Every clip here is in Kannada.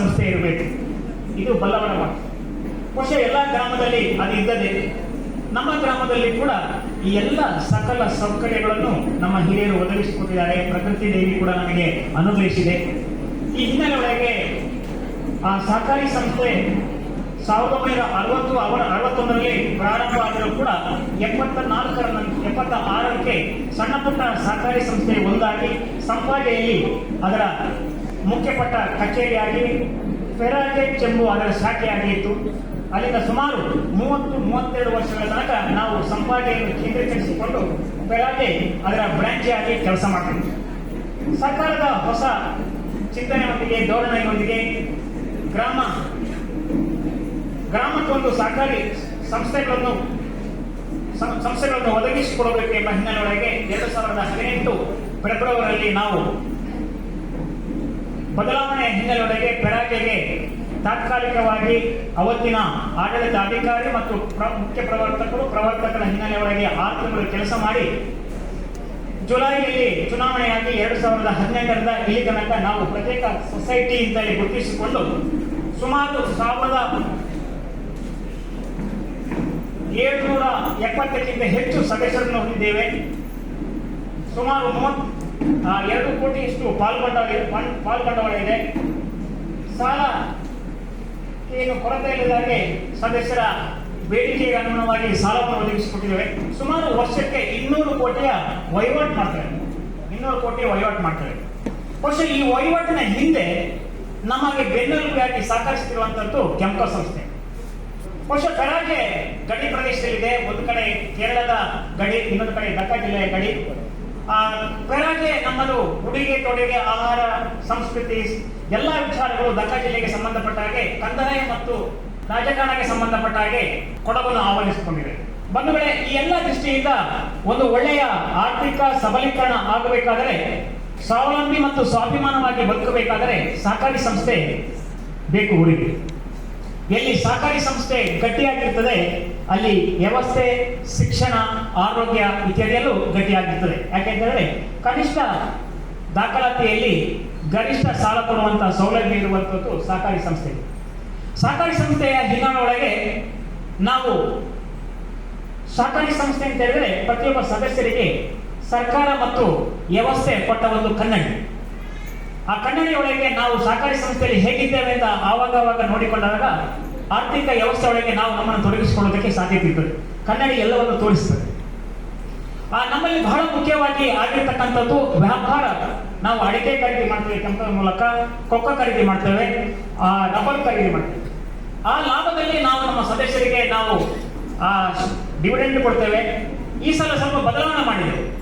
ಸಂಸ್ಥೆ ಇರಬೇಕು. ಇದು ಬಲ್ಲವರ ಮಾತು ಬಹುಶಃ ಎಲ್ಲ ಗ್ರಾಮದಲ್ಲಿ ಅದು ಇದ್ದದೆ ನಮ್ಮ ಗ್ರಾಮದಲ್ಲಿ ಕೂಡ ಈ ಎಲ್ಲ ಸಕಲ ಸೌಕರ್ಯಗಳನ್ನು ನಮ್ಮ ಹಿರಿಯರು ಒದಗಿಸಿಕೊಟ್ಟಿದ್ದಾರೆ. ಪ್ರಕೃತಿ ದೇವಿ ಕೂಡ ನಮಗೆ ಅನುಗ್ರಹಿಸಿದೆ. ಈ ಹಿನ್ನೆಲೆ ಒಳಗೆ ಆ ಸಹಕಾರಿ ಸಂಸ್ಥೆ ಸಾವಿರದ ಒಂಬೈನೂರ ಅರವತ್ತು ಅವರ ಅರವತ್ತೊಂದರಲ್ಲಿ ಪ್ರಾರಂಭ ಆದರೂ ಕೂಡ ಎಪ್ಪತ್ತ ನಾಲ್ಕರ ಎಪ್ಪತ್ತ ಆರಕ್ಕೆ ಸಣ್ಣ ಪುಟ್ಟ ಸಹಕಾರಿ ಸಂಸ್ಥೆ ಒಂದಾಗಿ ಸಂಪಾದೆಯಲ್ಲಿ ಅದರ ಮುಖ್ಯಪಟ್ಟ ಕಚೇರಿಯಾಗಿ ಫೆರಾಜೆಚ್ ಚೆಂಬು ಅದರ ಶಾಖೆಯಾಗಿತ್ತು. ಅಲ್ಲಿಂದ ಸುಮಾರು ಮೂವತ್ತು, ಮೂವತ್ತೆರಡು ವರ್ಷಗಳ ತನಕ ನಾವು ಸಂಪಾದನೆಯನ್ನು ಕೇಂದ್ರೀಕರಿಸಿಕೊಂಡು ಫೆರಾಜೆ ಅದರ ಬ್ರಾಂಚ್ ಆಗಿ ಕೆಲಸ ಮಾಡ್ತೀವಿ ಸರ್ಕಾರದ ಹೊಸ ಚಿಂತನೆಯೊಂದಿಗೆ, ಧೋರಣೆಯೊಂದಿಗೆ ಗ್ರಾಮ, ಗ್ರಾಮಕ್ಕೊಂದು ಸರ್ಕಾರಿ ಸಂಸ್ಥೆಗಳನ್ನು ಸಂಸ್ಥೆಗಳನ್ನು ಒದಗಿಸಿಕೊಡಬೇಕು ಎಂಬ ಹಿನ್ನೆಲೆಯೊಳಗೆ ಎರಡು ಸಾವಿರದ ಹದಿನೆಂಟು ಫೆಬ್ರವರಿಯಲ್ಲಿ ನಾವು ಬದಲಾವಣೆಯ ಹಿನ್ನೆಲೆಯೊಳಗೆ ಪೆರಾಜೆಗೆ ತಾತ್ಕಾಲಿಕವಾಗಿ ಅವತ್ತಿನ ಆಡಳಿತ ಅಧಿಕಾರಿ ಮತ್ತು ಮುಖ್ಯ ಪ್ರವರ್ತಕರು ಪ್ರವರ್ತಕರ ಹಿನ್ನೆಲೆಯೊಳಗೆ ಆರು ತಿಂಗಳು ಕೆಲಸ ಮಾಡಿ ಜುಲೈನಲ್ಲಿ ಚುನಾವಣೆಯಾಗಿ ಎರಡು ಸಾವಿರದ ಹದಿನೆಂಟರಿಂದ ಇಲ್ಲಿ ತನಕ ನಾವು ಪ್ರತ್ಯೇಕ ಸೊಸೈಟಿ ಗುರುತಿಸಿಕೊಂಡು ಸುಮಾರು ಸಾವಿರದ ಏಳ್ನೂರ ಎಪ್ಪತ್ತಕ್ಕಿಂತ ಹೆಚ್ಚು ಸದಸ್ಯರನ್ನು ಹೊಂದಿದ್ದೇವೆ. ಸುಮಾರು ಮೂವತ್ ಆ, ಎರಡು ಕೋಟಿ ಇಷ್ಟು ಪಾಲ್- ಪಾಲ್ಗೊಂಡವಳ ಇದೆ. ಸಾಲ ಏನು ಕೊರತೆ ಇಲ್ಲದಾಗೆ ಸದಸ್ಯರ ಬೇಡಿಕೆಗೆ ಅನುಗುಣವಾಗಿ ಸಾಲವನ್ನು ಒದಗಿಸಿಕೊಟ್ಟಿದ್ದೇವೆ. ಸುಮಾರು ವರ್ಷಕ್ಕೆ ಇನ್ನೂರು ಕೋಟಿಯ ವಹಿವಾಟು ಮಾಡ್ತಾರೆ ಇನ್ನೂರು ಕೋಟಿ ವಹಿವಾಟು ಮಾಡ್ತಾರೆ ಬಹುಶಃ ಈ ವಹಿವಾಟಿನ ಹಿಂದೆ ನಮಗೆ ಬೆನ್ನೆಲುಬಾಗಿ ಸಹಕರಿಸುತ್ತಿರುವಂತದ್ದು ಕೆಂಪ ಸಂಸ್ಥೆ. ಬಹುಶಃ ಕರಾಗೆ ಗಡಿ ಪ್ರದೇಶದಲ್ಲಿದೆ. ಒಂದು ಕಡೆ ಕೇರಳದ ಗಡಿ, ಇನ್ನೊಂದು ಕಡೆ ದಕ್ಕ ಜಿಲ್ಲೆಯ ಗಡಿ. ಪೆರಾಗೆ ನಮ್ಮದು ಉಡುಗೆ ತೊಡುಗೆ, ಆಹಾರ, ಸಂಸ್ಕೃತಿ, ಎಲ್ಲ ವಿಚಾರಗಳು ದಕ್ಕ ಜಿಲ್ಲೆಗೆ ಸಂಬಂಧಪಟ್ಟ ಹಾಗೆ ಕಂದಾಯ ಮತ್ತು ರಾಜಕಾರಣಕ್ಕೆ ಸಂಬಂಧಪಟ್ಟ ಹಾಗೆ ಕೊಡಗನ್ನು ಆಹ್ವಾನಿಸಿಕೊಂಡಿದೆ ಬಂಧುಗಳೇ ಈ ಎಲ್ಲ ದೃಷ್ಟಿಯಿಂದ ಒಂದು ಒಳ್ಳೆಯ ಆರ್ಥಿಕ ಸಬಲೀಕರಣ ಆಗಬೇಕಾದರೆ, ಸ್ವಾವಲಂಬಿ ಮತ್ತು ಸ್ವಾಭಿಮಾನವಾಗಿ ಬದುಕಬೇಕಾದರೆ ಸಹಕಾರಿ ಸಂಸ್ಥೆ ಬೇಕು ಊರಿಗೆ. ಎಲ್ಲಿ ಸಹಕಾರಿ ಸಂಸ್ಥೆ ಗಟ್ಟಿಯಾಗಿರ್ತದೆ ಅಲ್ಲಿ ವ್ಯವಸ್ಥೆ, ಶಿಕ್ಷಣ, ಆರೋಗ್ಯ ಇತ್ಯಾದಿಯಲ್ಲೂ ಗಟ್ಟಿಯಾಗಿರ್ತದೆ. ಯಾಕೆಂದರೆ ಕನಿಷ್ಠ ದಾಖಲಾತಿಯಲ್ಲಿ ಗರಿಷ್ಠ ಸಾಲ ಕೊಡುವಂತಹ ಸೌಲಭ್ಯ ಇರುವಂತದ್ದು ಸಹಕಾರಿ ಸಂಸ್ಥೆ. ಸಹಕಾರಿ ಸಂಸ್ಥೆಯ ಹಿನ್ನೆಲೆಯೊಳಗೆ ನಾವು ಸಹಕಾರಿ ಸಂಸ್ಥೆ ಅಂತ ಹೇಳಿದ್ರೆ ಪ್ರತಿಯೊಬ್ಬ ಸದಸ್ಯರಿಗೆ ಸರ್ಕಾರ ಮತ್ತು ವ್ಯವಸ್ಥೆ ಕೊಟ್ಟ ಒಂದು ಕನ್ನಡಿ. ಆ ಕನ್ನಡಿಯೊಳಗೆ ನಾವು ಸಹಕಾರಿ ಸಂಸ್ಥೆಯಲ್ಲಿ ಹೇಗಿದ್ದೇವೆ ಅಂತ ಆವಾಗ ಆವಾಗ ನೋಡಿಕೊಂಡಾಗ ಆರ್ಥಿಕ ವ್ಯವಸ್ಥೆ ಒಳಗೆ ನಾವು ನಮ್ಮನ್ನು ತೊಡಗಿಸಿಕೊಳ್ಳೋದಕ್ಕೆ ಸಾಧ್ಯತೆ ಇರ್ತದೆ ಕನ್ನಡಿ ಎಲ್ಲವನ್ನು ತೋರಿಸ್ತದೆ. ಆ, ನಮ್ಮಲ್ಲಿ ಬಹಳ ಮುಖ್ಯವಾಗಿ ಆಗಿರ್ತಕ್ಕಂಥದ್ದು ವ್ಯಾಪಾರ ನಾವು ಅಡಿಕೆ ಖರೀದಿ ಮಾಡ್ತೇವೆ ಕೆಂಪದ ಮೂಲಕ ಕೊಕ್ಕ ಖರೀದಿ ಮಾಡ್ತೇವೆ, ಆ, ರಬ್ಬರ್ ಖರೀದಿ ಮಾಡ್ತೇವೆ. ಆ ಲಾಭದಲ್ಲಿ ನಾವು ನಮ್ಮ ಸದಸ್ಯರಿಗೆ ನಾವು, ಆ ಡಿವಿಡೆಂಡ್ ಕೊಡ್ತೇವೆ. ಈ ಸಲ ಸ್ವಲ್ಪ ಬದಲಾವಣೆ ಮಾಡಿದೆ.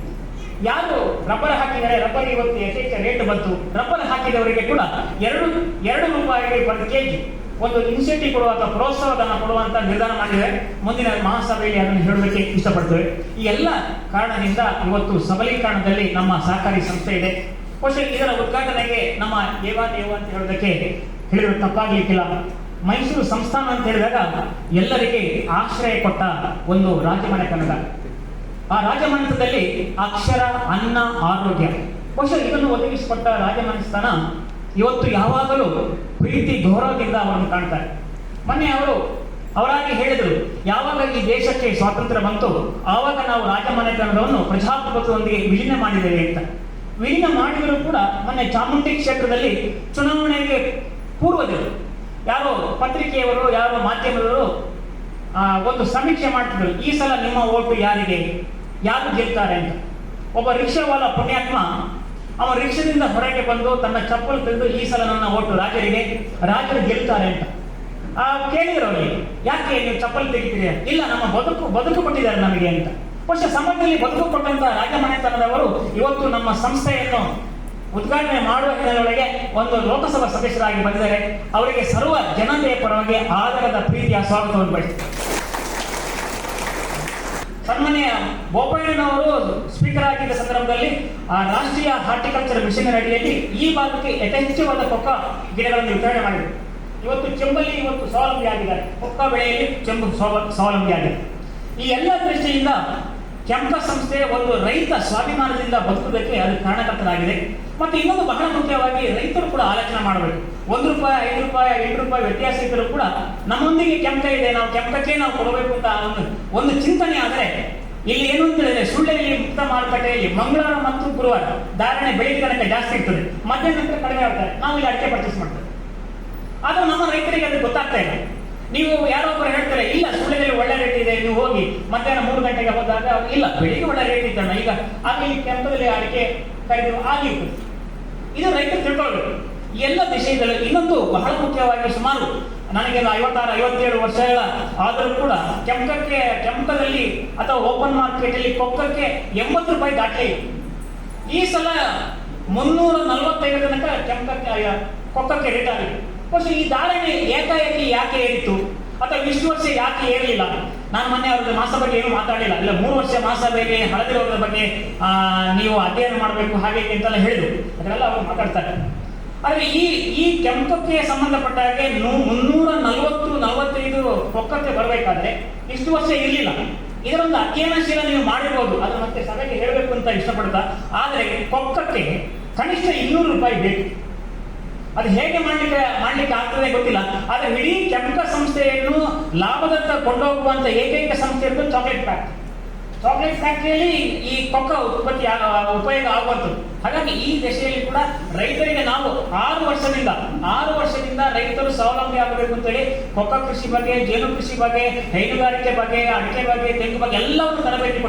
ಯಾರು ರಬ್ಬರ್ ಹಾಕಿದರೆ ರಬ್ಬರ್ ಇವತ್ತು ಯಥೇಚ್ಛ ರೇಟ್ ಬಂತು. ರಬ್ಬರ್ ಹಾಕಿದವರಿಗೆ ಕೂಡ ಎರಡು ಎರಡು ರೂಪಾಯಿಗೆ ಪರ್ ಕೆಜಿ ಒಂದು ಇನಿಷಿಯೇಟಿವ್ ಕೊಡುವ ಅಥವಾ ಪ್ರೋತ್ಸಾಹಧನ ಕೊಡುವಂತ ನಿರ್ಧಾರ ಮಾಡಿದೆ ಮುಂದಿನ ಮಹಾಸಭೆಯಲ್ಲಿ ಅದನ್ನು ಹೇಳೋದಕ್ಕೆ ಇಷ್ಟಪಡ್ತೇವೆ. ಈ ಎಲ್ಲ ಕಾರಣದಿಂದ ಇವತ್ತು ಸಬಲೀಕರಣದಲ್ಲಿ ನಮ್ಮ ಸಹಕಾರಿ ಸಂಸ್ಥೆ ಇದೆ. ಬಹುಶಃ ಇದರ ಉದ್ಘಾಟನೆಗೆ ನಮ್ಮ ಏವಾ ದೇವ ಅಂತ ಹೇಳೋದಕ್ಕೆ ಹೇಳಿದ್ರೆ ತಪ್ಪಾಗ್ಲಿಕ್ಕಿಲ್ಲ. ಮೈಸೂರು ಸಂಸ್ಥಾನ ಅಂತ ಹೇಳಿದಾಗ ಎಲ್ಲರಿಗೆ ಆಶ್ರಯ ಕೊಟ್ಟ ಒಂದು ರಾಜಮನೆ ಕನ್ನಡ. ಆ ರಾಜಮನೆತದಲ್ಲಿ ಅಕ್ಷರ, ಅನ್ನ, ಆರೋಗ್ಯ. ಬಹುಶಃ ಇದನ್ನು ಒದಗಿಸಿಕೊಟ್ಟ ರಾಜಮನೆತನ ಇವತ್ತು ಯಾವಾಗಲೂ ಪ್ರೀತಿ ಗೌರವದಿಂದ ಅವರನ್ನು ಕಾಣ್ತಾರೆ. ಮೊನ್ನೆ ಅವರು ಅವರಾಗಿ ಹೇಳಿದರು, ಯಾವಾಗ ಈ ದೇಶಕ್ಕೆ ಸ್ವಾತಂತ್ರ್ಯ ಬಂತು ಆವಾಗ ನಾವು ರಾಜಮನೆತನವನ್ನು ಪ್ರಜಾಪ್ರಭುತ್ವದೊಂದಿಗೆ ವಿಲೀನ ಮಾಡಿದ್ದೇವೆ ಅಂತ. ವಿಲೀನ ಮಾಡಿದರೂ ಕೂಡ ಮೊನ್ನೆ ಚಾಮುಂಡಿ ಕ್ಷೇತ್ರದಲ್ಲಿ ಚುನಾವಣೆಗೆ ಪೂರ್ವದಲ್ಲಿ ಯಾರೋ ಪತ್ರಿಕೆಯವರು, ಯಾರೋ ಮಾಧ್ಯಮದವರು ಒಂದು ಸಮೀಕ್ಷೆ ಮಾಡ್ತಿದ್ರು, ಈ ಸಲ ನಿಮ್ಮ ಓಟು ಯಾರಿಗೆ? ಯಾರು ಗೆಲ್ತಾರೆ ಅಂತ. ಒಬ್ಬ ರಿಕ್ಷಾವಾಲ ಪುಣ್ಯಾತ್ಮ ಅವ ರಿಕ್ಷದಿಂದ ಹೊರಗೆ ಬಂದು ತನ್ನ ಚಪ್ಪಲ್ ತೆಗೆದು ಈ ಸಲ ನನ್ನ ಓಟು ರಾಜರಿಗೆ, ರಾಜರು ಗೆಲ್ತಾರೆ ಅಂತ. ಆ, ಕೇಳಿದ್ರು ಯಾಕೆ ನೀವು ಚಪ್ಪಲ್ ತೆಗಿತೀರಿ? ಇಲ್ಲ, ನಮ್ಮ ಬದುಕು ಬದುಕು ಕೊಟ್ಟಿದ್ದಾರೆ ನಮಗೆ ಅಂತ. ಬಹುಶಃ ಸಮಾಜದಲ್ಲಿ ಬದುಕು ಕೊಟ್ಟಂತ ರಾಜಮನೆತನದವರು ಇವತ್ತು ನಮ್ಮ ಸಂಸ್ಥೆಯನ್ನು ಉದ್ಘಾಟನೆ ಮಾಡುವ ಹಿನ್ನೆಲೆಯೊಳಗೆ ಒಂದು ಲೋಕಸಭಾ ಸದಸ್ಯರಾಗಿ ಬಂದಿದ್ದಾರೆ. ಅವರಿಗೆ ಸರ್ವ ಜನತೆಯ ಪರವಾಗಿ ಆಧಾರದ ಪ್ರೀತಿಯ ಸ್ವಾಗತವನ್ನು ಬಯಸುತ್ತಾರೆ ಸನ್ಮಾನ್ಯ ಬೋಪಯ್ಯನವರು ಸ್ಪೀಕರ್ ಆಗಿದ್ದ ಸಂದರ್ಭದಲ್ಲಿ, ಆ ರಾಷ್ಟ್ರೀಯ ಹಾರ್ಟಿಕಲ್ಚರ್ ಮಿಷನ್ ಅಡಿಯಲ್ಲಿ ಈ ಭಾಗಕ್ಕೆ ಯಥೇಚ್ಛವಾದ ಕೊಕ್ಕ ಗಿಡಗಳನ್ನು ವಿತರಣೆ ಮಾಡಿದರು. ಇವತ್ತು ಚೆಂಬಲ್ಲಿ ಇವತ್ತು ಸ್ವಾವಲಂಬಿ ಆಗಿದ್ದಾರೆ ಕೊಕ್ಕ ಬೆಳೆಯಲ್ಲಿ ಚೆಂಬು ಸ್ವಾವ- ಸ್ವಾವಲಂಬಿ ಆಗಿದೆ ಈ ಎಲ್ಲ ದೃಷ್ಟಿಯಿಂದ ಕೆಂಪ ಸಂಸ್ಥೆ ಒಂದು ರೈತ ಸ್ವಾಭಿಮಾನದಿಂದ ಬದುಕುವುದಕ್ಕೆ ಅದು ಕಾರಣಕರ್ತರಾಗಿದೆ ಮತ್ತು ಇನ್ನೊಂದು ಬಹಳ ಮುಖ್ಯವಾಗಿ ರೈತರು ಕೂಡ ಆಲೋಚನೆ ಮಾಡಬೇಕು. ಒಂದು ರೂಪಾಯಿ, ಐದು ರೂಪಾಯಿ, ಎಂಟು ರೂಪಾಯಿ ವ್ಯತ್ಯಾಸ ಇದ್ದರೂ ಕೂಡ ನಮ್ಮೊಂದಿಗೆ ಕೆಂಪ ಇದೆ, ನಾವು ಕೆಂಪಕ್ಕೆ ನಾವು ಕೊಡಬೇಕು ಅಂತ ಒಂದು ಒಂದು ಚಿಂತನೆ ಆದರೆ ಇಲ್ಲಿ ಏನು ಅಂತ ಹೇಳಿದ್ರೆ ಸುಳ್ಳೆಯಲ್ಲಿ ಮುಕ್ತ ಮಾರುಕಟ್ಟೆಯಲ್ಲಿ ಮಂಗಳವಾರ ಮತ್ತು ಗುರುವಾರ ಧಾರಣೆ ಬೆಳಿಗ್ಗೆ ತನಕ ಜಾಸ್ತಿ ಇರ್ತದೆ. ಮಧ್ಯಾಹ್ನ ನಂತರ ಕಡಿಮೆ ಆಗ್ತಾರೆ ನಾವು ಇಲ್ಲಿ ಅಡಿಕೆ ಪರ್ಚೇಸ್ ಮಾಡ್ತೇವೆ. ಅದು ನಮ್ಮ ರೈತರಿಗೆ ಅದು ಗೊತ್ತಾಗ್ತಾ ಇಲ್ಲ. ನೀವು ಯಾರೋ ಒಬ್ಬರು ಹೇಳ್ತಾರೆ, ಇಲ್ಲ ಸುಳ್ಳಿನಲ್ಲಿ ಒಳ್ಳೆ ರೇಟ್ ಇದೆ, ನೀವು ಹೋಗಿ ಮಧ್ಯಾಹ್ನ ಮೂರು ಗಂಟೆಗೆ ಹೋದಾಗ ಇಲ್ಲ, ಬೆಳಿಗ್ಗೆ ಒಳ್ಳೆ ರೇಟ್ ಇದ್ದಣ್ಣ ಈಗ ಇಲ್ಲಿ ಕೆಂಪದಲ್ಲಿ ಅಡಿಕೆ ಕರೆದು ಆಗಿತ್ತು. ಇದು ರೈತರು ತಿಳ್ಕೊಳ್ಬೇಕು. ಎಲ್ಲ ವಿಷಯಗಳು ಇನ್ನೊಂದು ಬಹಳ ಮುಖ್ಯವಾಗಿ ಸುಮಾರು ನನಗೆ ಐವತ್ತಾರು, ಐವತ್ತೇಳು ವರ್ಷಗಳ ಆದರೂ ಕೂಡ ಕೆಂಪಕ್ಕೆ, ಕೆಂಪದಲ್ಲಿ ಅಥವಾ ಓಪನ್ ಮಾರ್ಕೆಟ್ ಅಲ್ಲಿ ಕೊಕ್ಕಕ್ಕೆ ಎಂಬತ್ತು ರೂಪಾಯಿ ದಾಟಲಿ ಈ ಸಲ ಮುನ್ನೂರ ನಲವತ್ತೈದು ತನಕ ಕೆಂಪಕ್ಕೆ ಕೊಕ್ಕಕ್ಕೆ ರೇಟ್ ಆಗಿದೆ. ಫಸ್ಟ್ ಈ ಧಾರಣೆ ಏಕಾಏಕಿ ಯಾಕೆ ಏರಿತು ಅಥವಾ ಇಷ್ಟು ವರ್ಷ ಯಾಕೆ ಏರಲಿಲ್ಲ? ನಾನು ಮೊನ್ನೆ ಅವ್ರ ಬಗ್ಗೆ ಏನು ಮಾತಾಡಲಿಲ್ಲ. ಇಲ್ಲ, ಮೂರು ವರ್ಷ ಮಹಾಸಭೆಗೆ ಹಳದಿರೋದ್ರ ಬಗ್ಗೆ ನೀವು ಅಧ್ಯಯನ ಮಾಡಬೇಕು ಹಾಗೆ ಅಂತೆಲ್ಲ ಹೇಳಿದ್ರು. ಅದರೆಲ್ಲ ಅವರು ಮಾತಾಡ್ತಾರೆ. ಆದರೆ ಈ ಈ ಕೆಂಪಕ್ಕೆ ಸಂಬಂಧಪಟ್ಟ ಹಾಗೆ ಮುನ್ನೂರ ನಲವತ್ತು, ನಲವತ್ತೈದು ಒಕ್ಕಕ್ಕೆ ಬರಬೇಕಾದ್ರೆ ಇಷ್ಟು ವರ್ಷ ಇರಲಿಲ್ಲ. ಇದರೊಂದು ಅಧ್ಯಯನಶೀಲ ನೀವು ಮಾಡಿರ್ಬೋದು. ಅದು ಮತ್ತೆ ಸಭೆಗೆ ಹೇಳಬೇಕು ಅಂತ ಇಷ್ಟಪಡ್ತಾ. ಆದರೆ ಕೊಕ್ಕಕ್ಕೆ ಕನಿಷ್ಠ ಇನ್ನೂರು ರೂಪಾಯಿ ಬೇಕು. ಅದು ಹೇಗೆ ಮಾಡ್ಲಿಕ್ಕೆ ಮಾಡ್ಲಿಕ್ಕೆ ಆಗ್ತದೆ ಗೊತ್ತಿಲ್ಲ. ಆದ್ರೆ ಇಡೀ ಕೆಂಪ ಸಂಸ್ಥೆಯನ್ನು ಲಾಭದತ್ತ ಕೊಂಡೋಗುವಂತ ಏಕೈಕ ಸಂಸ್ಥೆ ಇರೋದು ಚಾಕ್ಲೇಟ್ ಫ್ಯಾಕ್ಟ್ರಿ ಚಾಕ್ಲೇಟ್ ಫ್ಯಾಕ್ಟ್ರಿಯಲ್ಲಿ ಈ ಕೊಕ್ಕ ಉತ್ಪತ್ತಿ ಉಪಯೋಗ ಆಗುವಂಥದ್ದು. ಹಾಗಾಗಿ ಈ ದಶೆಯಲ್ಲಿ ಕೂಡ ರೈತರಿಗೆ ನಾವು ಆರು ವರ್ಷದಿಂದ ಆರು ವರ್ಷದಿಂದ ರೈತರು ಸ್ವಾವಲಂಬಿ ಆಗಬೇಕು ಅಂತೇಳಿ ಕೊಕ್ಕ ಕೃಷಿ ಬಗ್ಗೆ, ಜೇನು ಕೃಷಿ ಬಗ್ಗೆ, ಹೈನುಗಾರಿಕೆ ಬಗ್ಗೆ, ಅಡಿಕೆ ಬಗ್ಗೆ, ತೆಂಗು ಬಗ್ಗೆ ಎಲ್ಲವನ್ನು ತರಬೇತಿ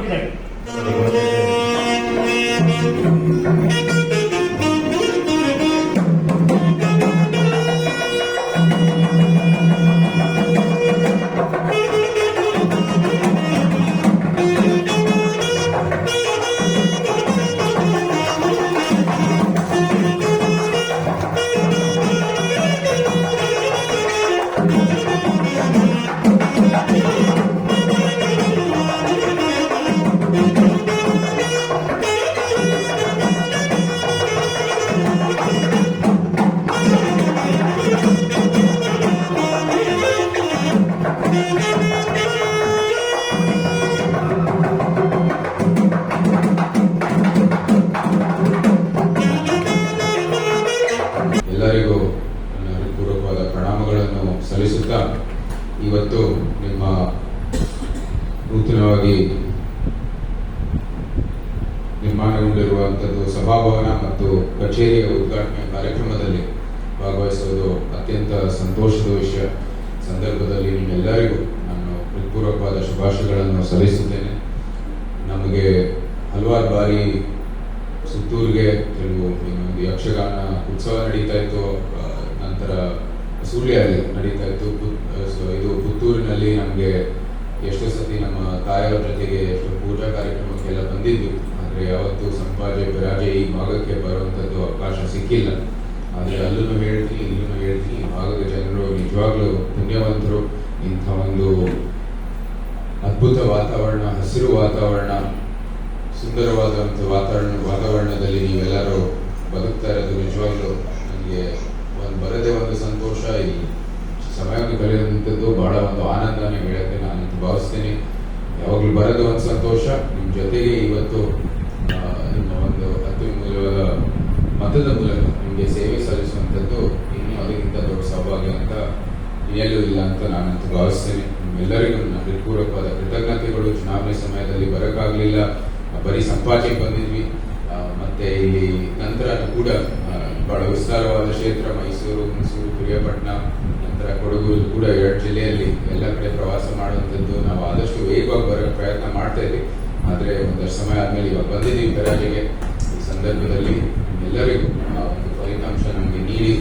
ಕೊಟ್ಟಿದ್ದೇವೆ ಎಲ್ಲರಿಗೂ ಸಲ್ಲಿಸುತ್ತೇನೆ. ನಮಗೆ ಹಲವಾರು ಬಾರಿ ಸುತ್ತೂರಿಗೆ ಕೆಲವು ಇನ್ನೊಂದು ಯಕ್ಷಗಾನ ಉತ್ಸವ ನಡೀತಾ ಇತ್ತು. ನಂತರ ಸುಳ್ಯದಲ್ಲಿ ನಡೀತಾ ಇತ್ತು. ಇದು ಪುತ್ತೂರಿನಲ್ಲಿ ನಮಗೆ ಎಷ್ಟೋ ಸತಿ ನಮ್ಮ ತಾಯಿಯವರ ಜೊತೆಗೆ ಎಷ್ಟೋ ಪೂಜಾ ಕಾರ್ಯಕ್ರಮಕ್ಕೆಲ್ಲ ಬಂದಿದ್ದು. ಆದರೆ ಯಾವತ್ತು ಸಂಪಾಜೆ ಬಿರಾಜೆ ಈ ಭಾಗಕ್ಕೆ ಬರುವಂಥದ್ದು ಅವಕಾಶ ಸಿಕ್ಕಿಲ್ಲ. ಆದರೆ ಅಲ್ಲೂ ಹೇಳ್ತೀನಿ ಇಲ್ಲೂ ಹೇಳ್ತೀನಿ ಭಾಗದ ಜನರು ನಿಜವಾಗ್ಲೂ ಪುಣ್ಯವಂತರು. ಇಂಥ ಒಂದು ಅದ್ಭುತ ವಾತಾವರಣ, ಹಸಿರು ವಾತಾವರಣ, ಸುಂದರವಾದಂಥ ವಾತಾವರಣ, ವಾತಾವರಣದಲ್ಲಿ ನೀವೆಲ್ಲರೂ ಬದುಕ್ತಾ ಇರೋದು ನಿಜವಾಗ್ಲೂ ನನಗೆ ಒಂದು ಬರದೇ ಒಂದು ಸಂತೋಷ. ಈ ಸಮಯವನ್ನು ಕಳೆಯುವಂಥದ್ದು ಬಹಳ ಒಂದು ಆನಂದನೇ ಹೇಳಕ್ಕೆ ನಾನು ಭಾವಿಸ್ತೀನಿ. ಯಾವಾಗಲೂ ಬರೋದು ಒಂದು ಸಂತೋಷ. ನಿಮ್ಮ ಜೊತೆಗೆ ಇವತ್ತು ನಿಮ್ಮ ಒಂದು ಅತ್ಯಮೂಲ್ಯವಾದ ಮತದ ಮೂಲಕ ನಿಮಗೆ ಸೇವೆ ಸಲ್ಲಿಸುವಂಥದ್ದು ಇನ್ನೂ ಅದಕ್ಕಿಂತ ದೊಡ್ಡ ಸೌಭಾಗ್ಯ ಅಂತ ಎಲ್ಲೂ ಇಲ್ಲ ಅಂತ ನಾನಂತೂ ಭಾವಿಸ್ತೇನೆ. ನಿಮ್ಮೆಲ್ಲರಿಗೂ ನನ್ನ ಹೃತ್ಪೂರ್ವಕವಾದ ಕೃತಜ್ಞತೆಗಳು. ಚುನಾವಣೆ ಸಮಯದಲ್ಲಿ ಬರೋಕ್ಕಾಗಲಿಲ್ಲ. ಬರೀ ಸಂಪಾಜೆ ಬಂದಿದ್ವಿ. ಮತ್ತೆ ಇಲ್ಲಿ ನಂತರ ಕೂಡ ಬಹಳ ವಿಸ್ತಾರವಾದ ಕ್ಷೇತ್ರ, ಮೈಸೂರು ಮೈಸೂರು ಪ್ರಿಯಪಟ್ಟಣ, ನಂತರ ಕೊಡಗು ಕೂಡ ಎರಡು ಜಿಲ್ಲೆಯಲ್ಲಿ ಎಲ್ಲ ಕಡೆ ಪ್ರವಾಸ ಮಾಡುವಂಥದ್ದು. ನಾವು ಆದಷ್ಟು ವೇಗವಾಗಿ ಬರೋ ಪ್ರಯತ್ನ ಮಾಡ್ತಾ ಇದ್ವಿ. ಆದರೆ ಒಂದಷ್ಟು ಸಮಯ ಆದಮೇಲೆ ಇವಾಗ ಬಂದಿದ್ದೀವಿ ಪರಾಜೆಗೆ. ಈ ಸಂದರ್ಭದಲ್ಲಿ ಎಲ್ಲರಿಗೂ ಒಂದು ಫಲಿತಾಂಶ ನಮಗೆ ನೀಡಿ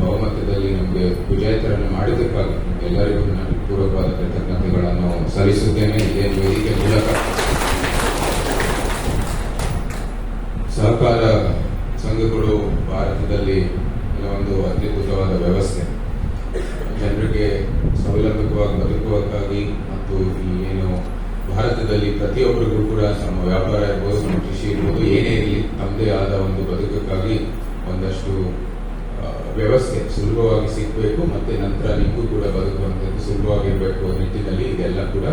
ಬಹುಮತದಲ್ಲಿ ನಮಗೆ ವಿಜೇತರನ್ನು ಮಾಡಿದ್ದಕ್ಕಾಗಿ ಎಲ್ಲರಿಗೂ ನನ್ನ ಪೂರ್ವಕವಾದ ಕೃತಜ್ಞತೆಗಳನ್ನು ಸಲ್ಲಿಸುತ್ತೇನೆ. ಇದೇ ವೇದಿಕೆ ಮೂಲಕ. ಸಹಕಾರ ಸಂಘಗಳು ಭಾರತದಲ್ಲಿ ಕೆಲವೊಂದು ಅತ್ಯದ್ಭುತವಾದ ವ್ಯವಸ್ಥೆ. ಜನರಿಗೆ ಸೌಲಭ್ಯವಾಗಿ ಬದುಕುವಕ್ಕಾಗಿ ಮತ್ತು ಏನು ಭಾರತದಲ್ಲಿ ಪ್ರತಿಯೊಬ್ಬರಿಗೂ ಕೂಡ ನಮ್ಮ ವ್ಯಾಪಾರ ಇರ್ಬೋದು ಕೃಷಿ ಇರ್ಬೋದು, ಏನೇ ಇರಲಿ, ತಮ್ಮದೇ ಆದ ಒಂದು ಬದುಕಕ್ಕಾಗಿ ಒಂದಷ್ಟು ವ್ಯವಸ್ಥೆ ಸುಲಭವಾಗಿ ಸಿಗಬೇಕು ಮತ್ತೆ ನಂತರ ನಿಮಗೂ ಕೂಡ ಬದುಕುವಂಥದ್ದು ಸುಲಭವಾಗಿರಬೇಕು ನಿಟ್ಟಿನಲ್ಲಿ ಇದೆಲ್ಲ ಕೂಡ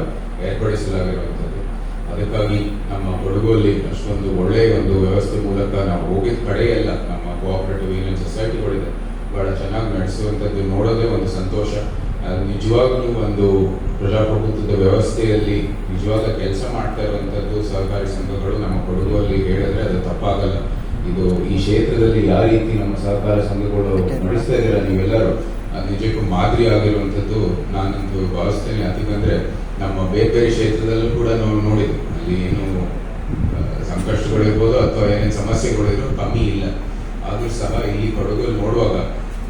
ಏರ್ಪಡಿಸಲಾಗಿರುವಂಥದ್ದು ಅದಕ್ಕಾಗಿ ನಮ್ಮ ಕೊಡಗಲ್ಲಿ ಅಷ್ಟೊಂದು ಒಳ್ಳೆಯ ಒಂದು ವ್ಯವಸ್ಥೆ ಮೂಲಕ ನಾವು ಹೋಗಿದ ಕಡೆಯೆಲ್ಲ ನಮ್ಮ ಕೋಆಪರೇಟಿವ್ ಯೂನಿಯನ್ ಸೊಸೈಟಿಗಳಿದೆ ಬಹಳ ಚೆನ್ನಾಗಿ ನಡೆಸುವಂಥದ್ದು ನೋಡೋದೇ ಒಂದು ಸಂತೋಷ. ನಿಜವಾಗ್ಲೂ ಒಂದು ಪ್ರಜಾಪ್ರಭುತ್ವದ ವ್ಯವಸ್ಥೆಯಲ್ಲಿ ನಿಜವಾದ ಕೆಲಸ ಮಾಡ್ತಾ ಇರುವಂಥದ್ದು ಸಹಕಾರಿ ಸಂಘಗಳು ನಮ್ಮ ಕೊಡಗುವಲ್ಲಿ ಹೇಳಿದ್ರೆ ಅದು ತಪ್ಪಾಗಲ್ಲ. ಇದು ಈ ಕ್ಷೇತ್ರದಲ್ಲಿ ಯಾವ ರೀತಿ ನಮ್ಮ ಸಹಕಾರ ಸಂಘಗಳು ನಡೆಸ್ತಾ ಇದ್ದೀರಾ ನೀವೆಲ್ಲರೂ ನಿಜಕ್ಕೂ ಮಾದರಿ ಆಗಿರುವಂಥದ್ದು ನಾನಂತೂ ಭಾವಿಸ್ತೇನೆ. ಯಾಕಂದ್ರೆ ನಮ್ಮ ಬೇರೆ ಬೇರೆ ಕ್ಷೇತ್ರದಲ್ಲೂ ಕೂಡ ನಾವು ನೋಡಿದ್ವಿ. ಅಲ್ಲಿ ಏನು ಸಂಕಷ್ಟಗಳಿರ್ಬೋದು ಅಥವಾ ಏನೇನು ಸಮಸ್ಯೆಗಳಿರೋ ಕಮ್ಮಿ ಇಲ್ಲ. ಆದರೂ ಸಹ ಇಲ್ಲಿ ಕೊಡಗಲ್ಲಿ ನೋಡುವಾಗ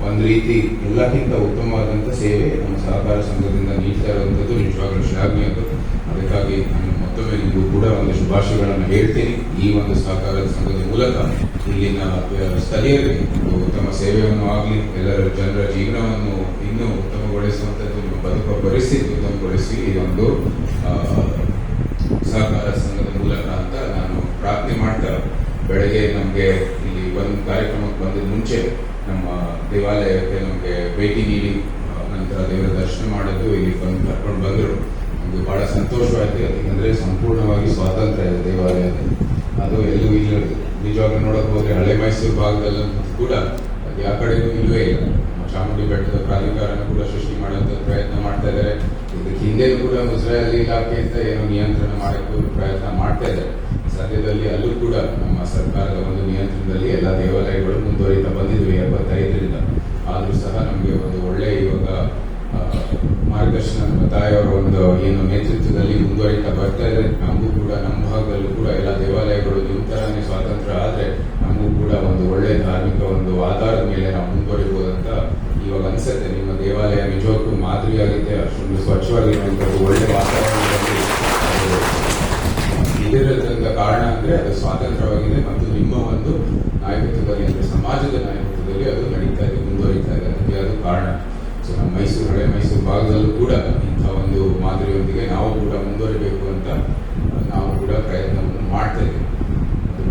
ಒಂದು ರೀತಿ ಎಲ್ಲಕ್ಕಿಂತ ಉತ್ತಮವಾದಂಥ ಸೇವೆ ನಮ್ಮ ಸಹಕಾರ ಸಂಘದಿಂದ ನೀಡ್ತಾ ಇರುವಂಥದ್ದು ನಿಜವಾಗ್ಲೂ ಶ್ಲಾಘನೀಯದು ಅದಕ್ಕಾಗಿ ನಾನು ನಿಮಗೂ ಕೂಡ ಒಂದು ಶುಭಾಶಯಗಳನ್ನು ಹೇಳ್ತೀನಿ. ಈ ಒಂದು ಸಹಕಾರ ಸಂಘದ ಮೂಲಕ ಇಲ್ಲಿನ ಸ್ಥಳೀಯರಿಗೆ ಉತ್ತಮ ಸೇವೆಯನ್ನು ಆಗಲಿ, ಎಲ್ಲರ ಜನರ ಜೀವನವನ್ನು ಇನ್ನೂ ಉತ್ತಮಗೊಳಿಸುವಂಥದ್ದು ನಿಮ್ಮ ಬದುಕುವ ಪರಿಸ್ಥಿತಿ ಉತ್ತಮಗೊಳಿಸಿ ಇದೊಂದು ಒಂದು ಸಹಕಾರ ಸಂಘದ ಮೂಲಕ ಅಂತ ನಾನು ಪ್ರಾರ್ಥನೆ ಮಾಡ್ತಾ ಬೆಳಗ್ಗೆ ನಮಗೆ ಇಲ್ಲಿ ಒಂದು ಕಾರ್ಯಕ್ರಮಕ್ಕೆ ಬಂದಿದ್ದ ಮುಂಚೆ ನಮ್ಮ ದೇವಾಲಯಕ್ಕೆ ನಮಗೆ ಭೇಟಿ ನೀಡಿ ನಂತರ ದೇವರ ದರ್ಶನ ಮಾಡಿದ್ದು ಇಲ್ಲಿ ಬಂದು ಕರ್ಕೊಂಡು ಬಂದರು. ನಮಗೆ ಬಹಳ ಸಂತೋಷವಾಯಿತು. ಯಾಕಂದ್ರೆ ಸಂಪೂರ್ಣವಾಗಿ ಸ್ವಾತಂತ್ರ್ಯ ಇದೆ ದೇವಾಲಯ ಅದು ಎಲ್ಲೂ ಇಲ್ಲ. ನಿಜವಾಗ್ಲೂ ನೋಡಕ್ ಹೋದ್ರೆ ಹಳೆ ಮೈಸೂರು ಭಾಗದಲ್ಲಂತೂ ಕೂಡ ಯಾವ ಕಡೆಗೂ ಇಲ್ಲವೇ ಇಲ್ಲ. ಚಾಮುಂಡಿ ಬೆಟ್ಟದ ಪ್ರಾಧಿಕಾರನ ಕೂಡ ಸೃಷ್ಟಿ ಮಾಡುವಂತ ಪ್ರಯತ್ನ ಮಾಡ್ತಾ ಇದ್ದಾರೆ. ಇದಕ್ಕೆ ಹಿಂದೆ ಕೂಡ ಮುಜರಾಯಿ ಇಲಾಖೆ ಅಂತ ಏನೋ ನಿಯಂತ್ರಣ ಮಾಡಕ್ಕೆ ಪ್ರಯತ್ನ ಮಾಡ್ತಾ ಇದ್ದಾರೆ ಸದ್ಯದಲ್ಲಿ ಅಲ್ಲೂ ಕೂಡ ನಮ್ಮ ಸರ್ಕಾರದ ಒಂದು ನಿಯಂತ್ರಣದಲ್ಲಿ ಎಲ್ಲ ದೇವಾಲಯಗಳು ಮುಂದುವರಿತಾ ಬಂದಿದ್ವಿ ಎಪ್ಪತ್ತೈದರಿಂದ ಆದರೂ ಸಹ ನಮಗೆ ಒಂದು ಒಳ್ಳೆ ಇವಾಗ ಮಾರ್ಗದರ್ಶನ ನಮ್ಮ ತಾಯಿಯವರ ಒಂದು ಏನು ನೇತೃತ್ವದಲ್ಲಿ ಮುಂದುವರಿತಾ ಬರ್ತಾ ಇದೆ ನಮಗೂ ಕೂಡ, ನಮ್ಮ ಭಾಗದಲ್ಲೂ ಕೂಡ ಎಲ್ಲ ದೇವಾಲಯಗಳು ನಿಮ್ಮ ಥರನೇ ಸ್ವಾತಂತ್ರ್ಯ ಆದರೆ ನಮಗೂ ಕೂಡ ಒಂದು ಒಳ್ಳೆ ಧಾರ್ಮಿಕ ಒಂದು ಆಧಾರದ ಮೇಲೆ ನಾವು ಮುಂದುವರಿಬಹುದಂತ ಇವಾಗ ಅನ್ಸುತ್ತೆ. ನಿಮ್ಮ ದೇವಾಲಯ ನಿಜಕ್ಕೂ ಮಾದರಿಯಾಗಿದೆ ಅಷ್ಟೊಂದು ಸ್ವಚ್ಛವಾಗಿರುವಂಥದ್ದು ಒಳ್ಳೆ ವಾತಾವರಣದಲ್ಲಿ ಇದಿರೋದ್ರಿಂದ ಕಾರಣ ಅಂದ್ರೆ ಅದು ಸ್ವಾತಂತ್ರ್ಯವಾಗಿದೆ ಮತ್ತು ನಿಮ್ಮ ಒಂದು ನಾಯಕತ್ವದಲ್ಲಿ ಅಂದ್ರೆ ಸಮಾಜದ ನಾಯಕತ್ವದಲ್ಲಿ ಅದು ನಡೀತಾ ಇದೆ, ಮುಂದುವರಿತಾ ಇದೆ. ಅದಕ್ಕೆ ಅದು ಕಾರಣ. ಸೊ ನಮ್ಮ ಮೈಸೂರು ಹಳೆ ಮೈಸೂರು ಭಾಗದಲ್ಲೂ ಕೂಡ ಇಂಥ ಒಂದು ಮಾದರಿಯೊಂದಿಗೆ ನಾವು ಕೂಡ ಮುಂದುವರಿಬೇಕು ಅಂತ ನಾವು ಕೂಡ ಪ್ರಯತ್ನವನ್ನು ಮಾಡ್ತಾ ಇದ್ದೀವಿ.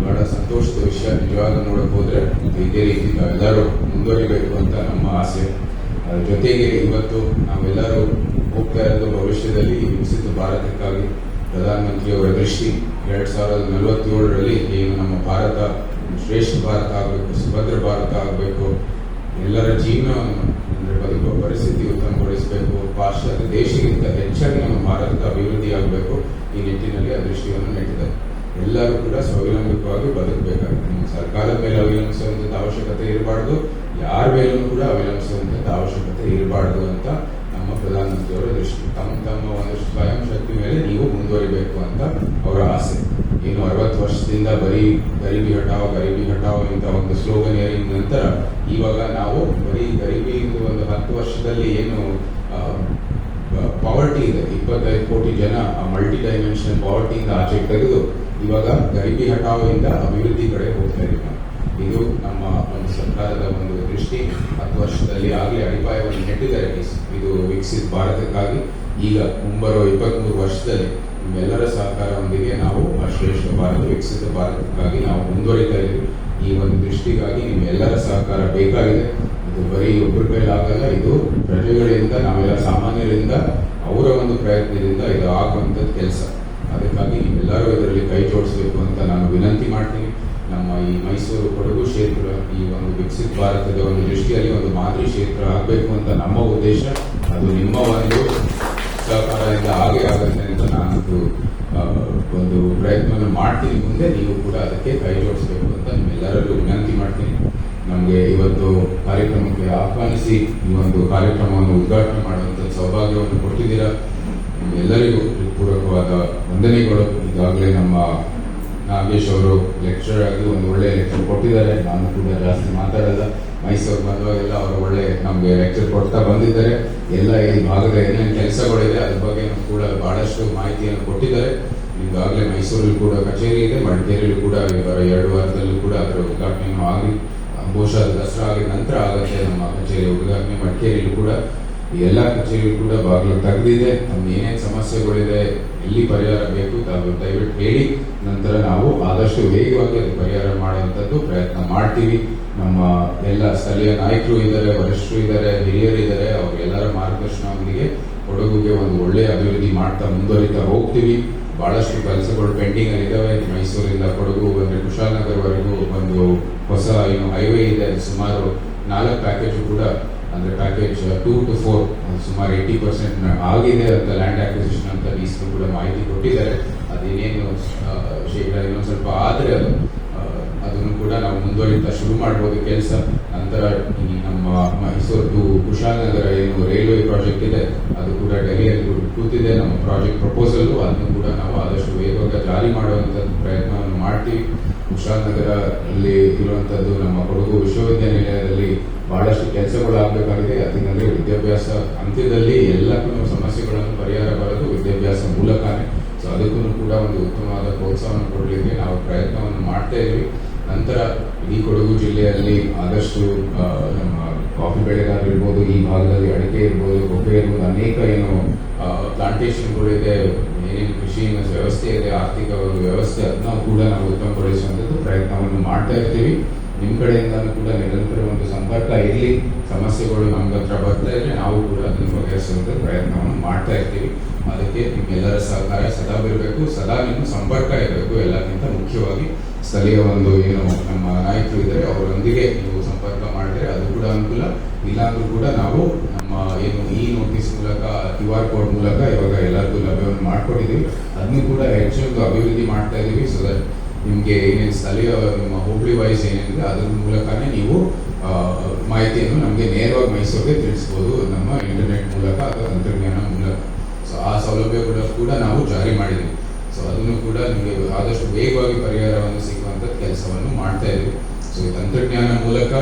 ಬಹಳ ಸಂತೋಷದ ವಿಷಯ. ನಿಜವಾಗ ನೋಡಕ್ಕೆ ಹೋದರೆ ಇದು ರೀತಿ ನಾವೆಲ್ಲರೂ ಮುಂದುವರಿಬೇಕು ಅಂತ ನಮ್ಮ ಆಸೆ. ಅದ್ರ ಜೊತೆಗೆ ಇವತ್ತು ನಾವೆಲ್ಲರೂ ಹೋಗ್ತಾ ಇರೋದು ಭವಿಷ್ಯದಲ್ಲಿ ವಿಕಸಿತ ಭಾರತಕ್ಕಾಗಿ. ಪ್ರಧಾನಮಂತ್ರಿಯವರ ದೃಷ್ಟಿ ಎರಡ್ ಸಾವಿರದ ನಲವತ್ತೇಳರಲ್ಲಿ ಏನು ನಮ್ಮ ಭಾರತ ಶ್ರೇಷ್ಠ ಭಾರತ ಆಗಬೇಕು, ಸುಭದ್ರ ಭಾರತ ಆಗಬೇಕು. ಎಲ್ಲರ ಜೀವನವನ್ನು ಬದುಕುವ ಪರಿಸ್ಥಿತಿ ಉತ್ತಮಗೊಳಿಸಬೇಕು ಪಾಶ್ಚಾತ್ಯ ದೇಶಕ್ಕಿಂತ ಹೆಚ್ಚಾಗಿ ನಮ್ಮ ಭಾರತದ ಅಭಿವೃದ್ಧಿ ಆಗಬೇಕು ಈ ನಿಟ್ಟಿನಲ್ಲಿ ಆ ದೃಷ್ಟಿಯನ್ನು ನೀಡಿದ್ದಾರೆ ಎಲ್ಲರೂ ಕೂಡ ಸ್ವಾವಲಂಬಿತವಾಗಿ ಬದುಕಬೇಕಾಗುತ್ತೆ. ನಿಮ್ಮ ಸರ್ಕಾರದ ಮೇಲೆ ಅವಲಂಬಿಸುವಂಥದ್ದು ಅವಶ್ಯಕತೆ ಇರಬಾರ್ದು. ಯಾರ ಮೇಲೂ ಕೂಡ ಅವಲಂಬಿಸುವಂಥದ್ದು ಅವಶ್ಯಕತೆ ಇರಬಾರ್ದು ಅಂತ ನಮ್ಮ ಪ್ರಧಾನಮಂತ್ರಿಯವರ ದೃಷ್ಟಿ. ತಮ್ಮ ತಮ್ಮ ಒಂದು ಸ್ವಯಂ ಶಕ್ತಿ ಮೇಲೆ ನೀವು ಮುಂದುವರಿಬೇಕು ಅಂತ ಅವರ ಆಸೆ. ಏನು ಅರವತ್ತು ವರ್ಷದಿಂದ ಬರೀ ಗರೀಬಿ ಹಟಾವ್ ಗರೀಬಿ ಹಟಾವ್ ಅಂತ ಒಂದು ಸ್ಲೋಗನ್ ಏರಿದ ನಂತರ ಇವಾಗ ನಾವು ಬರೀ ಗರೀಬಿ ಒಂದು ಹತ್ತು ವರ್ಷದಲ್ಲಿ ಏನು ಪಾವರ್ಟಿ ಇದೆ. ಇಪ್ಪತ್ತೈದು ಕೋಟಿ ಜನ ಮಲ್ಟಿ ಡೈಮೆನ್ಷನ್ ಪಾವರ್ಟಿಯಿಂದ ಆಚೆ ತೆಗೆದು ಇವಾಗ ಗರೀಬಿ ಹಟಾವಿಂದ ಅಭಿವೃದ್ಧಿ ಕಡೆ ಹೋಗ್ತಾ ಇದೆ ಇದು ನಮ್ಮ ಒಂದು ಸರ್ಕಾರದ ಒಂದು ದೃಷ್ಟಿ. ಹತ್ತು ವರ್ಷದಲ್ಲಿ ಆಗಲಿ ಅಡಿಪಾಯವನ್ನು ನೆಟ್ಟಿದ್ದಾರೆ. ಇದು ವಿಕಸಿತ ಭಾರತಕ್ಕಾಗಿ. ಈಗ ಮುಂಬರುವ ಇಪ್ಪತ್ಮೂರು ವರ್ಷದಲ್ಲಿ ನಿಮ್ಮೆಲ್ಲರ ಸಹಕಾರದೊಂದಿಗೆ ನಾವು ಆ ಶ್ರೇಷ್ಠ ಭಾರತ, ವಿಕಸಿತ ಭಾರತಕ್ಕಾಗಿ ನಾವು ಮುಂದುವರಿತಾ ಇದ್ದೀವಿ. ಈ ಒಂದು ದೃಷ್ಟಿಗಾಗಿ ನಿಮ್ಮೆಲ್ಲರ ಸಹಕಾರ ಬೇಕಾಗಿದೆ. ಇದು ಬರೀ ಒಬ್ಬರ ಕೈಲಾಗಲ್ಲ ಇದು ಪ್ರಜೆಗಳಿಂದ, ನಾವೆಲ್ಲ ಸಾಮಾನ್ಯರಿಂದ, ಅವರ ಒಂದು ಪ್ರಯತ್ನದಿಂದ ಇದು ಆಗುವಂಥದ್ದು ಕೆಲಸ. ಅದಕ್ಕಾಗಿ ನೀವೆಲ್ಲರೂ ಇದರಲ್ಲಿ ಕೈ ಜೋಡಿಸಬೇಕು ಅಂತ ನಾನು ವಿನಂತಿ ಮಾಡ್ತೀನಿ. ನಮ್ಮ ಈ ಮೈಸೂರು ಕೊಡಗು ಕ್ಷೇತ್ರ, ಈ ಒಂದು ವಿಕಸಿತ ಭಾರತದ ಒಂದು ದೃಷ್ಟಿಯಲ್ಲಿ ಒಂದು ಮಾದರಿ ಕ್ಷೇತ್ರ ಆಗಬೇಕು ಅಂತ ನಮ್ಮ ಉದ್ದೇಶ. ಅದು ನಿಮ್ಮ ಒಂದು ಸಹಕಾರದಿಂದ ಆಗೇ ಆಗುತ್ತೆ ಅಂತ ನಾನು ಒಂದು ಪ್ರಯತ್ನವನ್ನು ಮಾಡ್ತೀನಿ. ಮುಂದೆ ನೀವು ಕೂಡ ಅದಕ್ಕೆ ಕೈ ಜೋಡಿಸಬೇಕು ಅಂತ ನಿಮ್ಮೆಲ್ಲರಲ್ಲೂ ವಿನಂತಿ ಮಾಡ್ತೀನಿ. ನಮಗೆ ಇವತ್ತು ಕಾರ್ಯಕ್ರಮಕ್ಕೆ ಆಹ್ವಾನಿಸಿ ಈ ಒಂದು ಕಾರ್ಯಕ್ರಮವನ್ನು ಉದ್ಘಾಟನೆ ಮಾಡುವಂಥ ಸೌಭಾಗ್ಯವನ್ನು ಕೊಟ್ಟಿದ್ದೀರಾ. ಎಲ್ಲರಿಗೂ ಪೂರ್ವಕವಾದ ವಂದನೆಗಳು. ಈಗಾಗಲೇ ನಮ್ಮ ನಾಗೇಶ್ ಅವರು ಲೆಕ್ಚರ್ ಆಗಿ ಒಂದು ಒಳ್ಳೆಯ ಲೆಕ್ಚರ್ ಕೊಟ್ಟಿದ್ದಾರೆ. ನಾನು ಕೂಡ ಜಾಸ್ತಿ ಮಾತಾಡಲ್ಲ. ಮೈಸೂರು ಬಂದವಾಗೆಲ್ಲ ಅವರು ಒಳ್ಳೆ ನಮಗೆ ಲೆಕ್ಚರ್ ಕೊಡ್ತಾ ಬಂದಿದ್ದಾರೆ. ಎಲ್ಲ ಈ ಭಾಗದ ಏನೇನು ಕೆಲಸಗಳಿದೆ, ಅದ್ರ ಬಗ್ಗೆ ನಮ್ಗೆ ಕೂಡ ಬಹಳಷ್ಟು ಮಾಹಿತಿಯನ್ನು ಕೊಟ್ಟಿದ್ದಾರೆ. ಈಗಾಗಲೇ ಮೈಸೂರಲ್ಲಿ ಕೂಡ ಕಚೇರಿ ಇದೆ, ಮಡಿಕೇರಿಯಲ್ಲೂ ಕೂಡ ಎರಡು ವಾರದಲ್ಲೂ ಕೂಡ ಅದರ ಉದ್ಘಾಟನೆಯನ್ನು ಆಗಿ ಬಹುಶಃ ದಸರಾ ಆಗಿದ ನಂತರ ಆಗುತ್ತೆ ನಮ್ಮ ಕಚೇರಿ ಉದ್ಘಾಟನೆ ಮಡಿಕೇರಿಯಲ್ಲೂ ಕೂಡ. ಎಲ್ಲ ಕಚೇರಿಯಲ್ಲೂ ಕೂಡ ಬಾಗಿಲು ತೆಗೆದಿದೆ. ನಮ್ಮ ಏನೇನು ಸಮಸ್ಯೆಗಳಿದೆ, ಎಲ್ಲಿ ಪರಿಹಾರ ಬೇಕು ತಾವು ದಯವಿಟ್ಟು ಹೇಳಿ. ನಂತರ ನಾವು ಆದಷ್ಟು ವೇಗವಾಗಿ ಅದು ಪರಿಹಾರ ಮಾಡುವಂಥದ್ದು ಪ್ರಯತ್ನ ಮಾಡ್ತೀವಿ. ನಮ್ಮ ಎಲ್ಲ ಸ್ಥಳೀಯ ನಾಯಕರು ಇದ್ದಾರೆ, ವರಿಷ್ಠರು ಇದ್ದಾರೆ, ಹಿರಿಯರು ಇದ್ದಾರೆ ಅವರೆಲ್ಲರ ಮಾರ್ಗದರ್ಶನದೊಂದಿಗೆ ಕೊಡಗುಗೆ ಒಂದು ಒಳ್ಳೆಯ ಅಭಿವೃದ್ಧಿ ಮಾಡ್ತಾ ಮುಂದುವರಿತಾ ಹೋಗ್ತೀವಿ. ಬಹಳಷ್ಟು ಕೆಲಸಗಳು ಪೆಂಡಿಂಗ್ ಅಲ್ಲಿ ಇದಾವೆ. ಮೈಸೂರಿಂದ ಕೊಡಗು ಅಂದ್ರೆ ಕುಶಾಲನಗರವರೆಗೂ ಒಂದು ಹೊಸ ಏನು ಹೈವೇ ಇದೆ ಸುಮಾರು ನಾಲ್ಕು ಪ್ಯಾಕೇಜ್ ಕೂಡ, ಅಂದ್ರೆ ಪ್ಯಾಕೇಜ್ ಟೂ ಟು ಫೋರ್ ಸುಮಾರು ಏಯ್ಟಿ ಪರ್ಸೆಂಟ್ ಆಗಿದೆ ಅಂತ ಲ್ಯಾಂಡ್ ಅಕ್ವಿಸಿಷನ್ ಅಂತ ಸಿ ಕೂಡ ಮಾಹಿತಿ ಕೊಟ್ಟಿದ್ದಾರೆ. ಅದೇನೇನು ಶೇಕಡ ಇನ್ನೊಂದು ಸ್ವಲ್ಪ ಆದರೆ ಅದು ಅದನ್ನು ಕೂಡ ನಾವು ಮುಂದುವರಿತಾ ಶುರು ಮಾಡ್ಬೋದು ಕೆಲಸ. ನಂತರ ನಮ್ಮ ಮೈಸೂರು ಕುಶಾಲನಗರ ಏನು ರೈಲ್ವೆ ಪ್ರಾಜೆಕ್ಟ್ ಇದೆ. ಅದು ಕೂಡ ಡೆಲ್ಲಿಯಲ್ಲಿ ಕೂತಿದೆ. ನಮ್ಮ ಪ್ರಾಜೆಕ್ಟ್ ಪ್ರಪೋಸಲ್ ಅದನ್ನು ಕೂಡ ನಾವು ಆದಷ್ಟು ವೇಗವಾಗಿ ಜಾರಿ ಮಾಡುವಂತ ಪ್ರಯತ್ನವನ್ನು ಮಾಡ್ತೀವಿ. ಕುಶಾಲನಗರಲ್ಲಿ ಇರುವಂತದ್ದು ನಮ್ಮ ಕೊಡಗು ವಿಶ್ವವಿದ್ಯಾನಿಲಯದಲ್ಲಿ ಬಹಳಷ್ಟು ಕೆಲಸಗಳಾಗಬೇಕಾಗಿದೆ. ಅದರಲ್ಲಿ ವಿದ್ಯಾಭ್ಯಾಸ ಅಂತ್ಯದಲ್ಲಿ ಎಲ್ಲಕ್ಕೂ ಸಮಸ್ಯೆಗಳನ್ನು ಪರಿಹಾರ ಬರೋದು ವಿದ್ಯಾಭ್ಯಾಸ ಮೂಲಕನೇ. ಸೊ ಅದಕ್ಕೂ ಕೂಡ ಒಂದು ಉತ್ತಮವಾದ ಪ್ರೋತ್ಸಾಹವನ್ನು ಕೊಡಲಿಕ್ಕೆ ನಾವು ಪ್ರಯತ್ನವನ್ನು ಮಾಡ್ತಾ ಇದ್ವಿ. ಜಿಲ್ಲೆಯಲ್ಲಿ ಆದಷ್ಟು ನಮ್ಮ ಕಾಫಿ ಬೆಳೆಗಾರರು ಇರ್ಬೋದು, ಈ ಭಾಗದಲ್ಲಿ ಅಡಿಕೆ ಇರ್ಬೋದು, ಕೊಬ್ಬರಿ ಇರ್ಬೋದು, ಅನೇಕ ಏನು ಪ್ಲಾಂಟೇಶನ್ಗಳಿದೆ ಏನೇನು ಕೃಷಿ ವ್ಯವಸ್ಥೆ ಇದೆ, ಆರ್ಥಿಕ ವ್ಯವಸ್ಥೆ, ಅದನ್ನ ಕೂಡ ನಾವು ಉತ್ತಮಪಡಿಸುವಂಥದ್ದು ಪ್ರಯತ್ನವನ್ನು ಮಾಡ್ತಾ ಇರ್ತೀವಿ. ನಿಮ್ಮ ಕಡೆಯಿಂದಲೂ ಕೂಡ ನಿರಂತರ ಒಂದು ಸಂಪರ್ಕ ಇರಲಿ. ಸಮಸ್ಯೆಗಳು ನಮ್ಮ ಹತ್ರ ಬರ್ತಾ ಇದ್ರೆ ನಾವು ಕೂಡ ಅದನ್ನು ಬಗೆಹರಿಸುವಂಥ ಪ್ರಯತ್ನವನ್ನು ಮಾಡ್ತಾ ಇರ್ತೀವಿ. ಅದಕ್ಕೆ ನಿಮ್ಮೆಲ್ಲರ ಸಹಕಾರ ಸದಾ ಬರಬೇಕು ಸದಾ ನಿಮ್ಮ ಸಂಪರ್ಕ ಇರಬೇಕು ಎಲ್ಲಕ್ಕಿಂತ ಮುಖ್ಯವಾಗಿ ಸ್ಥಳೀಯ ಒಂದು ಏನು ನಮ್ಮ ನಾಯಕರು ಇದ್ದಾರೆ ಅವರೊಂದಿಗೆ ನೀವು ಸಂಪರ್ಕ ಮಾಡಿದ್ರೆ ಅದು ಕೂಡ ಅನುಕೂಲ ಇಲ್ಲಾಂದ್ರೂ ಕೂಡ ನಾವು ನಮ್ಮ ಏನು ಈ ನೋಟಿಸ್ ಮೂಲಕ ಕ್ಯೂ ಆರ್ ಕೋಡ್ ಮೂಲಕ ಇವಾಗ ಎಲ್ಲರಿಗೂ ಲಭ್ಯವನ್ನು ಮಾಡ್ಕೊಟ್ಟಿದ್ದೀವಿ ಅದನ್ನು ಕೂಡ ಹೆಚ್ಚು ಅಭಿವೃದ್ಧಿ ಮಾಡ್ತಾ ಇದ್ದೀವಿ ಸೊ ದಟ್ ನಿಮಗೆ ಏನೇನು ಸ್ಥಳೀಯ ನಿಮ್ಮ ಹೋಬಳಿ ವೈಸ್ ಏನಿದೆ ಅದ್ರ ಮೂಲಕನೇ ನೀವು ಮಾಹಿತಿಯನ್ನು ನಮಗೆ ನೇರವಾಗಿ ಮೈಸೂರಿಗೆ ತಿಳಿಸ್ಬೋದು ನಮ್ಮ ಇಂಟರ್ನೆಟ್ ಮೂಲಕ ಅಥವಾ ತಂತ್ರಜ್ಞಾನ ಮೂಲಕ. ಸೊ ಆ ಸೌಲಭ್ಯ ಕೂಡ ನಾವು ಜಾರಿ ಮಾಡಿದ್ದೀವಿ. ಸೊ ಅದನ್ನು ಕೂಡ ನಿಮಗೆ ಆದಷ್ಟು ವೇಗವಾಗಿ ಪರಿಹಾರವನ್ನು ಸಿಗುವಂಥ ಕೆಲಸವನ್ನು ಮಾಡ್ತಾ ಇದ್ದೀವಿ. ಸೊ ಈ ತಂತ್ರಜ್ಞಾನ ಮೂಲಕ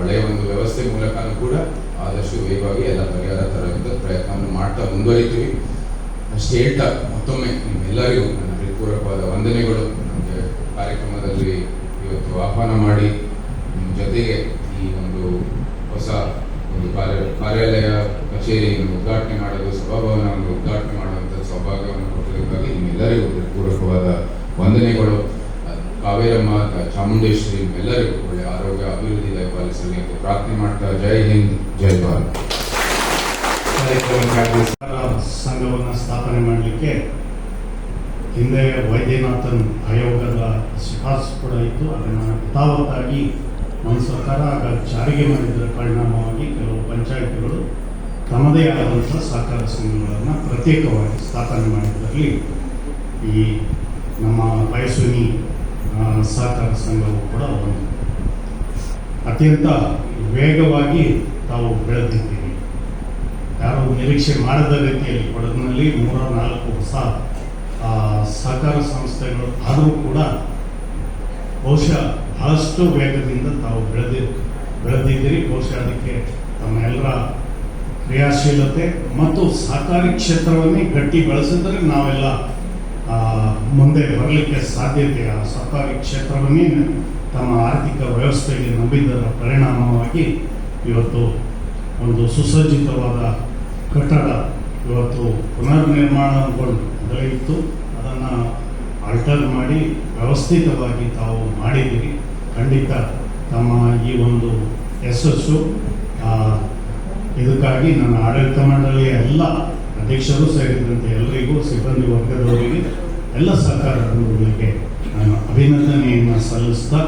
ಹಳೆಯ ಒಂದು ವ್ಯವಸ್ಥೆ ಮೂಲಕನೂ ಕೂಡ ಆದಷ್ಟು ವೇಗವಾಗಿ ಎಲ್ಲ ಪರಿಹಾರ ತರುವಂಥ ಪ್ರಯತ್ನವನ್ನು ಮಾಡ್ತಾ ಮುಂದುವರಿತೀವಿ. ಅಷ್ಟು ಹೇಳ್ತಾ ಮತ್ತೊಮ್ಮೆ ನಿಮ್ಮೆಲ್ಲರಿಗೂ ಹೃತ್ಪೂರ್ವಕವಾದ ವಂದನೆಗಳು. ನಮಗೆ ಕಾರ್ಯಕ್ರಮದಲ್ಲಿ ಇವತ್ತು ಆಹ್ವಾನ ಮಾಡಿ ಜೊತೆಗೆ ಈ ಒಂದು ಹೊಸ ಒಂದು ಕಾರ್ಯ, ಕಾರ್ಯಾಲಯ ಕಚೇರಿಯನ್ನು ಉದ್ಘಾಟನೆ ಮಾಡಲು ಸಭಾಭವನವನ್ನು ಉದ್ಘಾಟನೆ ಮಾಡುವಂಥ ಸೌಭಾಗ್ಯವನ್ನು ಕೊಟ್ಟಿದ್ದಕ್ಕಾಗಿ ನಿಮ್ಮೆಲ್ಲರಿಗೂ ಪೂರ್ವಕವಾದ ವಂದನೆಗಳು. ಕಾವೇರಮ್ಮ ಚಾಮುಂಡೇಶ್ವರಿ, ನಿಮ್ಮೆಲ್ಲರಿಗೂ ಒಳ್ಳೆಯ ಆರೋಗ್ಯ, ಅಭಿವೃದ್ಧಿ ದಯಪಾಲಿಸಲಿ ಅಂತ ಪ್ರಾರ್ಥನೆ ಮಾಡ್ತಾ ಜೈ ಹಿಂದ್, ಜೈ ಭಾರತ್. ಸಂಘವನ್ನು ಸ್ಥಾಪನೆ ಮಾಡಲಿಕ್ಕೆ ಹಿಂದೆ ವೈದ್ಯನಾಥನ್ ಆಯೋಗದ ಶಿಫಾರಸು ಕೂಡ ಇತ್ತು. ಅದನ್ನು ಯಥಾವತ್ತಾಗಿ ನಮ್ಮ ಸರ್ಕಾರ ಆಗ ಜಾರಿಗೆ ಮಾಡಿದ್ದರ ಪರಿಣಾಮವಾಗಿ ಕೆಲವು ಪಂಚಾಯಿತಿಗಳು ತಮ್ಮದೇ ಆದಂಥ ಸಹಕಾರ ಸಂಘಗಳನ್ನು ಪ್ರತ್ಯೇಕವಾಗಿ ಸ್ಥಾಪನೆ ಮಾಡಿದ್ದರಲ್ಲಿ ಈ ನಮ್ಮ ಬಯಸುನಿ ಸಹಕಾರ ಸಂಘವು ಕೂಡ ಒಂದು. ಅತ್ಯಂತ ವೇಗವಾಗಿ ತಾವು ಬೆಳೆದಿದ್ದೀವಿ. ಯಾರು ನಿರೀಕ್ಷೆ ಮಾಡದ ರೀತಿಯಲ್ಲಿ ಕೊಡಗಿನಲ್ಲಿ ಮೂರ ನಾಲ್ಕು ಹೊಸ ಸಹಕಾರ ಸಂಸ್ಥೆಗಳು ಆದರೂ ಕೂಡ ಬಹುಶಃ ಬಹಳಷ್ಟು ವೇಗದಿಂದ ತಾವು ಬೆಳೆದಿ, ಬೆಳೆದಿದ್ದೀರಿ. ಬಹುಶಃ ಅದಕ್ಕೆ ತಮ್ಮ ಎಲ್ಲರ ಕ್ರಿಯಾಶೀಲತೆ ಮತ್ತು ಸಹಕಾರಿ ಕ್ಷೇತ್ರವನ್ನೇ ಗಟ್ಟಿ ಬೆಳೆಸಿದ್ರೆ ನಾವೆಲ್ಲ ಮುಂದೆ ಬರಲಿಕ್ಕೆ ಸಾಧ್ಯತೆ. ಆ ಸಹಕಾರಿ ಕ್ಷೇತ್ರವನ್ನೇ ತಮ್ಮ ಆರ್ಥಿಕ ವ್ಯವಸ್ಥೆಗೆ ನಂಬಿದ್ದರ ಪರಿಣಾಮವಾಗಿ ಇವತ್ತು ಒಂದು ಸುಸಜ್ಜಿತವಾದ ಕಟ್ಟಡ ಇವತ್ತು ಪುನರ್ ನಿರ್ಮಾಣಗೊಂಡು ಮೊದಲೇ ಇತ್ತು ಅದನ್ನು ಆಲ್ಟರ್ ಮಾಡಿ ವ್ಯವಸ್ಥಿತವಾಗಿ ತಾವು ಮಾಡಿದ್ದೀರಿ. ಖಂಡಿತ ತಮ್ಮ ಈ ಒಂದು ಯಶಸ್ಸು ಇದಕ್ಕಾಗಿ ನನ್ನ ಆಡಳಿತ ಮಂಡಳಿಯ ಎಲ್ಲ ಅಧ್ಯಕ್ಷರು ಸೇರಿದಂತೆ ಎಲ್ಲರಿಗೂ ಸಿಬ್ಬಂದಿ ವರ್ಗದವರಿಗೆ, ಎಲ್ಲ ಸಹಕಾರಗಳಿಗೆ ನಾನು ಅಭಿನಂದನೆಯನ್ನು ಸಲ್ಲಿಸ್ತಾ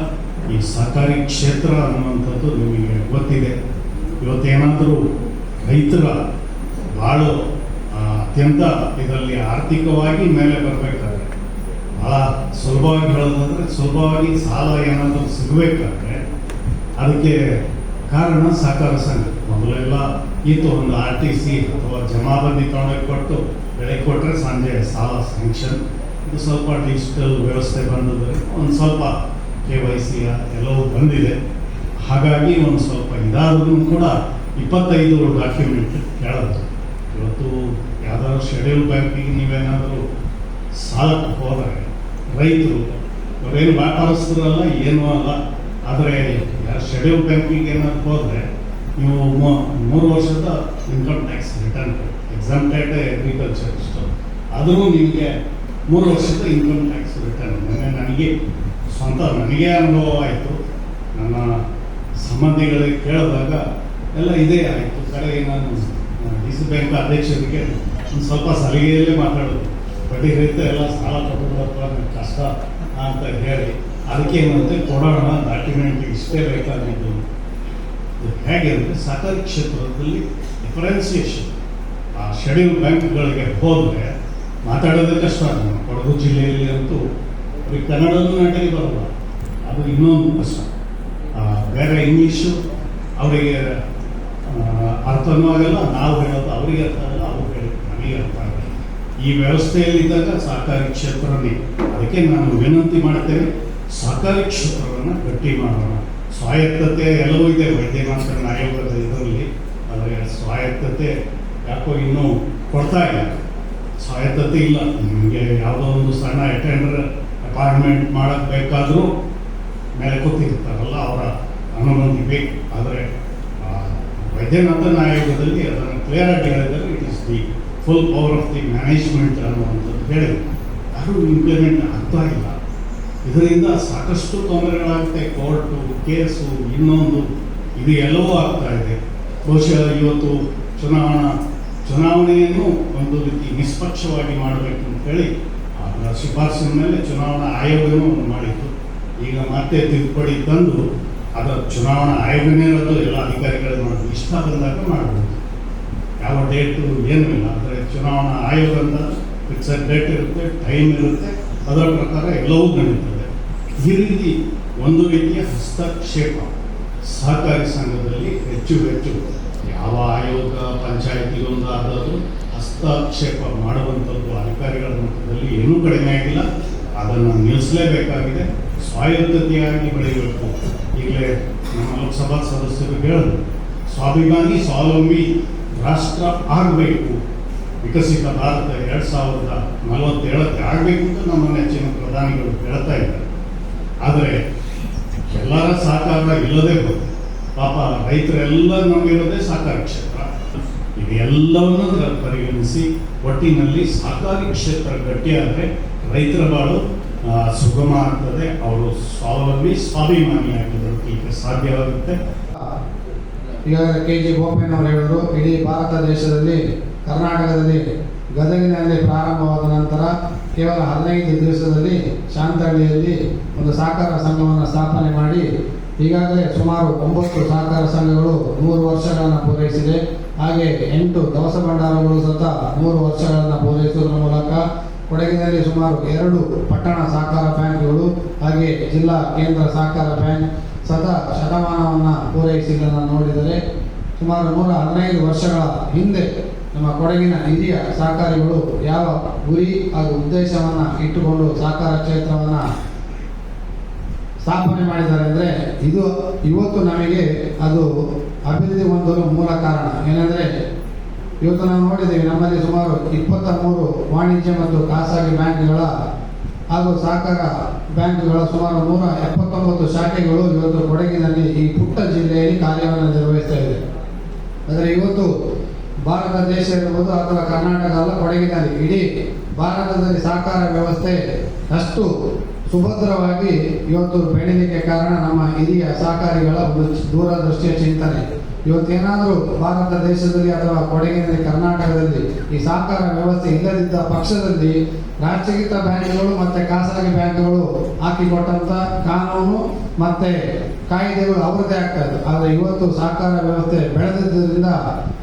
ಈ ಸಹಕಾರಿ ಕ್ಷೇತ್ರ ಅನ್ನುವಂಥದ್ದು ನಿಮಗೆ ಗೊತ್ತಿದೆ. ಇವತ್ತೇನಾದರೂ ರೈತರ ಬಾಳು ಅತ್ಯಂತ ಇದರಲ್ಲಿ ಆರ್ಥಿಕವಾಗಿ ಮೇಲೆ ಬರಬೇಕಾದ್ರೆ ಬಹಳ ಸುಲಭವಾಗಿ ಹೇಳೋದಂದರೆ ಸುಲಭವಾಗಿ ಸಾಲ ಏನಾದರೂ ಸಿಗಬೇಕಾದ್ರೆ ಅದಕ್ಕೆ ಕಾರಣ ಸಹಕಾರ ಸಂಘ. ಮೊದಲೆಲ್ಲ ಇತ್ತು ಒಂದು ಆರ್ ಟಿ ಸಿ ಅಥವಾ ಜಮಾಬಂದಿ ತೊಗೊಂಡೋಗಿ ಕೊಟ್ಟು ಬೆಳೆ ಕೊಟ್ಟರೆ ಸಂಜೆ ಸಾಲ ಸ್ಯಾಂಕ್ಷನ್ ಇದು ಸ್ವಲ್ಪ ಡಿಜಿಟಲ್ ವ್ಯವಸ್ಥೆ ಬಂದಿದೆ ಒಂದು ಸ್ವಲ್ಪ ಕೆ ವೈ ಸಿ ಎಲ್ಲವೂ ಬಂದಿದೆ. ಹಾಗಾಗಿ ಒಂದು ಸ್ವಲ್ಪ ಇದಾದ್ರೂ ಕೂಡ ಇಪ್ಪತ್ತೈದು ಡಾಕ್ಯುಮೆಂಟ್ ಕೇಳೋದು. ಇವತ್ತು ಯಾವ್ದಾದ್ರು ಶೆಡ್ಯೂಲ್ ಬ್ಯಾಂಕಿಗೆ ನೀವೇನಾದರೂ ಸಾಲಕ್ಕೆ ಹೋದರೆ ರೈತರು, ಅವರೇನು ವ್ಯಾಪಾರಸ್ಥರಲ್ಲ, ಏನೂ ಅಲ್ಲ. ಆದರೆ ಶೆಡ್ಯೂಲ್ ಬ್ಯಾಂಕಿಗೆ ಏನಾದ್ರು ಹೋದರೆ ನೀವು ಮೂರು ವರ್ಷದ income tax return exempted agriculture ಇಷ್ಟು. ಆದರೂ ನಿಮಗೆ ಮೂರು ವರ್ಷದ ಇನ್ಕಮ್ ಟ್ಯಾಕ್ಸ್ ರಿಟರ್ನ್ ಮೊನ್ನೆ ನನಗೆ, ಸ್ವಂತ ನನಗೆ ಅನುಭವ ಆಯಿತು. ನನ್ನ ಸಂಬಂಧಿಗಳಿಗೆ ಕೇಳಿದಾಗ ಎಲ್ಲ ಇದೇ ಆಯಿತು. ಕಡೆಗೆ ನಾನು ಡಿ ಸಿ ಬ್ಯಾಂಕ್ ಅಧ್ಯಕ್ಷರಿಗೆ ಸ್ವಲ್ಪ ಸಲಿಗೆಯಲ್ಲೇ ಮಾತಾಡೋದು. ಬಡ್ಡಿ ರೈತ ಎಲ್ಲ ಸಾಲ ತಗೊಂಡಪ್ಪ ನನಗೆ ಕಷ್ಟ ಅಂತ ಹೇಳಿ. ಅದಕ್ಕೆ ಏನಂತೆ, ಕೊಡೋಣ ಡಾಕ್ಯುಮೆಂಟ್ ಇಷ್ಟೇ ಬೇಕಾಗಿದ್ದು. ಇದು ಹೇಗೆ ಅಂದರೆ ಸಹಕಾರಿ ಕ್ಷೇತ್ರದಲ್ಲಿ ಡಿಫರೆನ್ಸಿಯೇಷನ್ ಆ ಶೆಡ್ಯೂಲ್ ಬ್ಯಾಂಕ್ಗಳಿಗೆ ಹೋದರೆ ಮಾತಾಡೋದೇ ಕಷ್ಟ ನಮ್ಮ ಕೊಡಗು ಜಿಲ್ಲೆಯಲ್ಲಿ ಅಂತೂ ಅವ್ರಿಗೆ ಕನ್ನಡನೂ ನಾಟಿಗೆ ಬರಲ್ಲ. ಅದು ಇನ್ನೊಂದು ಕಷ್ಟ ಬೇರೆ ಇಂಗ್ಲೀಷು, ಅವರಿಗೆ ಅರ್ಥನೂ ಆಗಲ್ಲ, ನಾವು ಹೇಳೋದು ಅವರಿಗೆ ಅರ್ಥ ಆಗಲ್ಲ ಅವ್ರು ಹೇಳೋದು ನಮಗೆ ಅರ್ಥ ಆಗಲ್ಲ ಈ ವ್ಯವಸ್ಥೆಯಲ್ಲಿದ್ದಾಗ ಸಹಕಾರಿ ಕ್ಷೇತ್ರದಲ್ಲಿ ಅದಕ್ಕೆ ನಾನು ವಿನಂತಿ ಮಾಡ್ತೇನೆ. ಸಹಕಾರಿ ಕ್ಷೇತ್ರವನ್ನು ಗಟ್ಟಿ ಮಾಡೋಣ. ಸ್ವಾಯತ್ತತೆ ಎಲ್ಲವೂ ಇದೆ. ವೈದ್ಯನಾಥನ ಆಯೋಗದ ಇದರಲ್ಲಿ. ಆದರೆ ಸ್ವಾಯತ್ತತೆ ಯಾಕೋ ಇನ್ನೂ ಕೊಡ್ತಾ ಇಲ್ಲ. ಸ್ವಾಯತ್ತತೆ ಇಲ್ಲ. ನಿಮಗೆ ಯಾವುದೋ ಒಂದು ಸಣ್ಣ ಅಟೆಂಡರ್ ಅಪಾಯಿಂಟ್ಮೆಂಟ್ ಮಾಡಕ್ಕೆ ಬೇಕಾದರೂ ಮೇಲೆ ಕೂತಿರ್ತಾರಲ್ಲ, ಅವರ ಅನುಮತಿ ಬೇಕು. ಆದರೆ ವೈದ್ಯನಾಥನ ಆಯೋಗದಲ್ಲಿ ಅದನ್ನು ಕ್ಲಿಯರಾಗಿ ಹೇಳಿದರೆ full power of the management ಅನ್ನುವಂಥದ್ದು ಹೇಳಿದ್ರು. ಯಾರೂ ಇಂಪ್ಲಿಮೆಂಟ್ ಆಗ್ತಾ ಇಲ್ಲ. ಇದರಿಂದ ಸಾಕಷ್ಟು ತೊಂದರೆಗಳಾಗುತ್ತೆ. ಕೋರ್ಟು ಕೇಸು ಇನ್ನೊಂದು, ಇದು ಎಲ್ಲವೂ ಆಗ್ತಾ ಇದೆ. ಬಹುಶಃ ಇವತ್ತು ಚುನಾವಣಾ, ಚುನಾವಣೆಯನ್ನು ಒಂದು ರೀತಿ ನಿಷ್ಪಕ್ಷವಾಗಿ ಮಾಡಬೇಕು ಅಂತೇಳಿ ಅದರ ಶಿಫಾರಸಿನ ಮೇಲೆ ಚುನಾವಣಾ ಆಯೋಗವನ್ನು ಮಾಡಿತ್ತು. ಈಗ ಮತ್ತೆ ತಿದ್ದುಪಡಿ ತಂದು ಅದರ ಚುನಾವಣಾ ಆಯೋಗನೇ ಎಲ್ಲ ಅಧಿಕಾರಿಗಳನ್ನು ಇಷ್ಟ ಬಂದಾಗ ಮಾಡಬಹುದು ಯಾವ ಡೇಟು ಏನೂ ಇಲ್ಲ. ಅಂದರೆ ಚುನಾವಣಾ ಆಯೋಗದ ಫಿಕ್ಸಡ್ ಡೇಟ್ ಇರುತ್ತೆ ಟೈಮ್ ಇರುತ್ತೆ, ಅದರ ಪ್ರಕಾರ ಎಲ್ಲವೂ ನಡೀತದೆ. ಈ ರೀತಿ ಒಂದು ರೀತಿಯ ಹಸ್ತಕ್ಷೇಪ ಸಹಕಾರಿ ಸಂಘದಲ್ಲಿ ಹೆಚ್ಚು ಹೆಚ್ಚು ಯಾವ ಆಯೋಗ, ಪಂಚಾಯತಿಗೊಂದಾದರೂ ಹಸ್ತಕ್ಷೇಪ ಮಾಡುವಂಥದ್ದು ಅಧಿಕಾರಿಗಳ ಮಟ್ಟದಲ್ಲಿ ಏನೂ ಕಡಿಮೆ ಆಗಿಲ್ಲ. ಅದನ್ನು ನಿಲ್ಲಿಸಲೇಬೇಕಾಗಿದೆ. ಸ್ವಾಯತ್ತತೆಯಾಗಿ ಬೆಳೆಯಬೇಕು. ಈಗಲೇ ನಮ್ಮ ಲೋಕಸಭಾ ಸದಸ್ಯರು ಹೇಳಿದ್ರು, ಸ್ವಾಭಿಮಾನಿ, ಸ್ವಾವಲಂಬಿ ರಾಷ್ಟ್ರ ಆಗಬೇಕು. ವಿಕಸಿತ ಭಾರತ ಎರಡು ಸಾವಿರದ ನಲವತ್ತೇಳಕ್ಕೆ ಆಗಬೇಕು ಅಂತ ನಮ್ಮ ನೆಚ್ಚಿನ ಪ್ರಧಾನಿಗಳು ಹೇಳ್ತಾ ಇದ್ದಾರೆ. ಆದರೆ ಎಲ್ಲರ ಸಹಕಾರ ಇಲ್ಲದೆ ಬಂತು ಪಾಪ ರೈತರೆಲ್ಲ ನಂಬಿರೋದೇ ಸಹಕಾರಿ ಕ್ಷೇತ್ರ. ಇದೆಲ್ಲವನ್ನು ಪರಿಗಣಿಸಿ ಒಟ್ಟಿನಲ್ಲಿ ಸಹಕಾರಿ ಕ್ಷೇತ್ರ ಗಟ್ಟಿಯಾದರೆ ರೈತರ ಬಾಳು ಸುಗಮ ಆಗ್ತದೆ. ಅವರು ಸ್ವಾವಲಂಬಿ ಸ್ವಾಭಿಮಾನಿಯಾಗಿ ಬದುಕಲಿಕ್ಕೆ ಸಾಧ್ಯವಾಗುತ್ತೆ. ಈಗ ಕೆ ಜಿ ಬೋಪಯ್ಯನವರು ಹೇಳಿದ್ರು, ಇಡೀ ಭಾರತ ದೇಶದಲ್ಲಿ ಕರ್ನಾಟಕದಲ್ಲಿ ಗದಗಿನಲ್ಲಿ ಪ್ರಾರಂಭವಾದ ನಂತರ ಕೇವಲ ಹದಿನೈದು ದಿವಸದಲ್ಲಿ ಶಾಂತಹಳ್ಳಿಯಲ್ಲಿ ಒಂದು ಸಹಕಾರ ಸಂಘವನ್ನು ಸ್ಥಾಪನೆ ಮಾಡಿ ಈಗಾಗಲೇ ಸುಮಾರು ಒಂಬತ್ತು ಸಹಕಾರ ಸಂಘಗಳು ನೂರು ವರ್ಷಗಳನ್ನು ಪೂರೈಸಿದೆ. ಹಾಗೆ ಎಂಟು ದವಸ ಭಂಡಾರಗಳು ಸತ ನೂರು ವರ್ಷಗಳನ್ನು ಪೂರೈಸುವುದರ ಮೂಲಕ ಕೊಡಗಿನಲ್ಲಿ ಸುಮಾರು ಎರಡು ಪಟ್ಟಣ ಸಹಕಾರ ಬ್ಯಾಂಕ್ಗಳು ಹಾಗೆ ಜಿಲ್ಲಾ ಕೇಂದ್ರ ಸಹಕಾರ ಬ್ಯಾಂಕ್ ಸದಾ ಶತಮಾನವನ್ನು ಪೂರೈಸಿದ್ದನ್ನು ನೋಡಿದರೆ ಸುಮಾರು ನೂರ ಹದಿನೈದು ವರ್ಷಗಳ ಹಿಂದೆ ನಮ್ಮ ಕೊಡಗಿನ ಹಿರಿಯ ಸಹಕಾರಿಗಳು ಯಾವ ಗುರಿ ಹಾಗೂ ಉದ್ದೇಶವನ್ನು ಇಟ್ಟುಕೊಂಡು ಸಹಕಾರ ಕ್ಷೇತ್ರವನ್ನು ಸ್ಥಾಪನೆ ಮಾಡಿದ್ದಾರೆ ಅಂದರೆ ಇದು ಇವತ್ತು ನಮಗೆ ಅದು ಅಭಿವೃದ್ಧಿ ಹೊಂದಲು ಮೂಲ ಕಾರಣ. ಏನೆಂದರೆ ಇವತ್ತು ನಾವು ನೋಡಿದ್ದೇವೆ, ನಮ್ಮಲ್ಲಿ ಸುಮಾರು ಇಪ್ಪತ್ತ ಮೂರು ವಾಣಿಜ್ಯ ಮತ್ತು ಖಾಸಗಿ ಬ್ಯಾಂಕ್ಗಳ ಹಾಗೂ ಸಹಕಾರ ಬ್ಯಾಂಕ್ಗಳ ಸುಮಾರು ನೂರ ಎಪ್ಪತ್ತೊಂಬತ್ತು ಶಾಖೆಗಳು ಇವತ್ತು ಕೊಡಗಿನಲ್ಲಿ ಈ ಪುಟ್ಟ ಜಿಲ್ಲೆಯಲ್ಲಿ ಕಾರ್ಯವನ್ನು ನಿರ್ವಹಿಸ್ತಾ ಇದೆ. ಆದರೆ ಇವತ್ತು ಭಾರತ ದೇಶ ಇರ್ಬೋದು ಅಥವಾ ಕರ್ನಾಟಕ ಅಲ್ಲ, ಕೊಡಗಿನಲ್ಲಿ. ಇಡೀ ಭಾರತದಲ್ಲಿ ಸಹಕಾರ ವ್ಯವಸ್ಥೆ ಅಷ್ಟು ಸುಭದ್ರವಾಗಿ ಇವತ್ತು ಬೆಳೀಲಿಕ್ಕೆ ಕಾರಣ ನಮ್ಮ ಹಿರಿಯ ಸಹಕಾರಿಗಳ ಒಂದು ದೂರದೃಷ್ಟಿಯ ಚಿಂತನೆ. ಇವತ್ತೇನಾದರೂ ಭಾರತ ದೇಶದಲ್ಲಿ ಅಥವಾ ಕೊಡಗಿನಲ್ಲಿ, ಕರ್ನಾಟಕದಲ್ಲಿ ಈ ಸಹಕಾರ ವ್ಯವಸ್ಥೆ ಇಲ್ಲದಿದ್ದ ಪಕ್ಷದಲ್ಲಿ ರಾಷ್ಟ್ರೀಕೃತ ಬ್ಯಾಂಕ್ಗಳು ಮತ್ತೆ ಖಾಸಗಿ ಬ್ಯಾಂಕ್ಗಳು ಹಾಕಿಕೊಟ್ಟಂಥ ಕಾನೂನು ಮತ್ತೆ ಕಾಯಿದೆಗಳು ಅವರದೇ ಆಗ್ತಾ ಇತ್ತು. ಆದರೆ ಇವತ್ತು ಸಹಕಾರ ವ್ಯವಸ್ಥೆ ಬೆಳೆದಿದ್ದರಿಂದ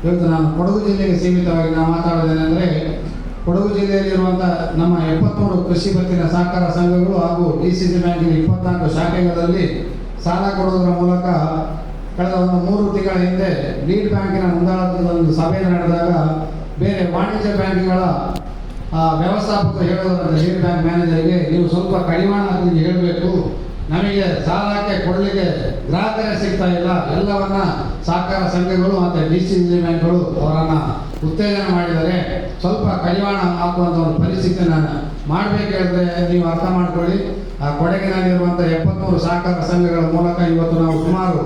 ಇವತ್ತು ನಾನು ಕೊಡಗು ಜಿಲ್ಲೆಗೆ ಸೀಮಿತವಾಗಿ ನಾನು ಮಾತಾಡೋದೇನೆಂದರೆ ಕೊಡಗು ಜಿಲ್ಲೆಯಲ್ಲಿರುವಂಥ ನಮ್ಮ ಎಪ್ಪತ್ತ್ಮೂರು ಕೃಷಿ ಪತ್ತಿನ ಸಹಕಾರ ಸಂಘಗಳು ಹಾಗೂ ಡಿ ಸಿ ಸಿ ಬ್ಯಾಂಕಿನ ಇಪ್ಪತ್ನಾಲ್ಕು ಶಾಖೆಗಳಲ್ಲಿ ಸಾಲ ಕೊಡುವುದರ ಮೂಲಕ ಕಳೆದ ಒಂದು ಮೂರು ತಿಂಗಳ ಹಿಂದೆ ಲೀಡ್ ಬ್ಯಾಂಕಿನ ಮುಂದಾಳತ್ವದ ಒಂದು ಸಭೆ ನಡೆದಾಗ ಬೇರೆ ವಾಣಿಜ್ಯ ಬ್ಯಾಂಕ್ಗಳ ಆ, ವ್ಯವಸ್ಥಾಪಕರು ಹೇಳೋದಂದ್ರೆ ಲೀಡ್ ಬ್ಯಾಂಕ್ ಮ್ಯಾನೇಜರ್ಗೆ ನೀವು ಸ್ವಲ್ಪ ಕಡಿವಾಣ ಅಂತ ಹೇಳಬೇಕು. ನಮಗೆ ಸಾಲಕ್ಕೆ ಕೊಡಲಿಕ್ಕೆ ಗ್ರಾಹಕರೇ ಸಿಗ್ತಾ ಇಲ್ಲ. ಎಲ್ಲವನ್ನ ಸಹಕಾರ ಸಂಘಗಳು ಮತ್ತು ಡಿ ಸಿ ಬ್ಯಾಂಕ್ಗಳು ಅವರನ್ನ ಉತ್ತೇಜನ ಮಾಡಿದರೆ ಸ್ವಲ್ಪ ಕಡಿವಾಣ ಹಾಕುವಂಥ ಒಂದು ಪರಿಸ್ಥಿತಿನ ಹೇಳಿದ್ರೆ ನೀವು ಅರ್ಥ ಮಾಡ್ಕೊಳ್ಳಿ. ಆ ಕೊಡಗಿನಲ್ಲಿರುವಂಥ ಎಪ್ಪತ್ತ್ಮೂರು ಸಹಕಾರ ಸಂಘಗಳ ಮೂಲಕ ಇವತ್ತು ನಾವು ಸುಮಾರು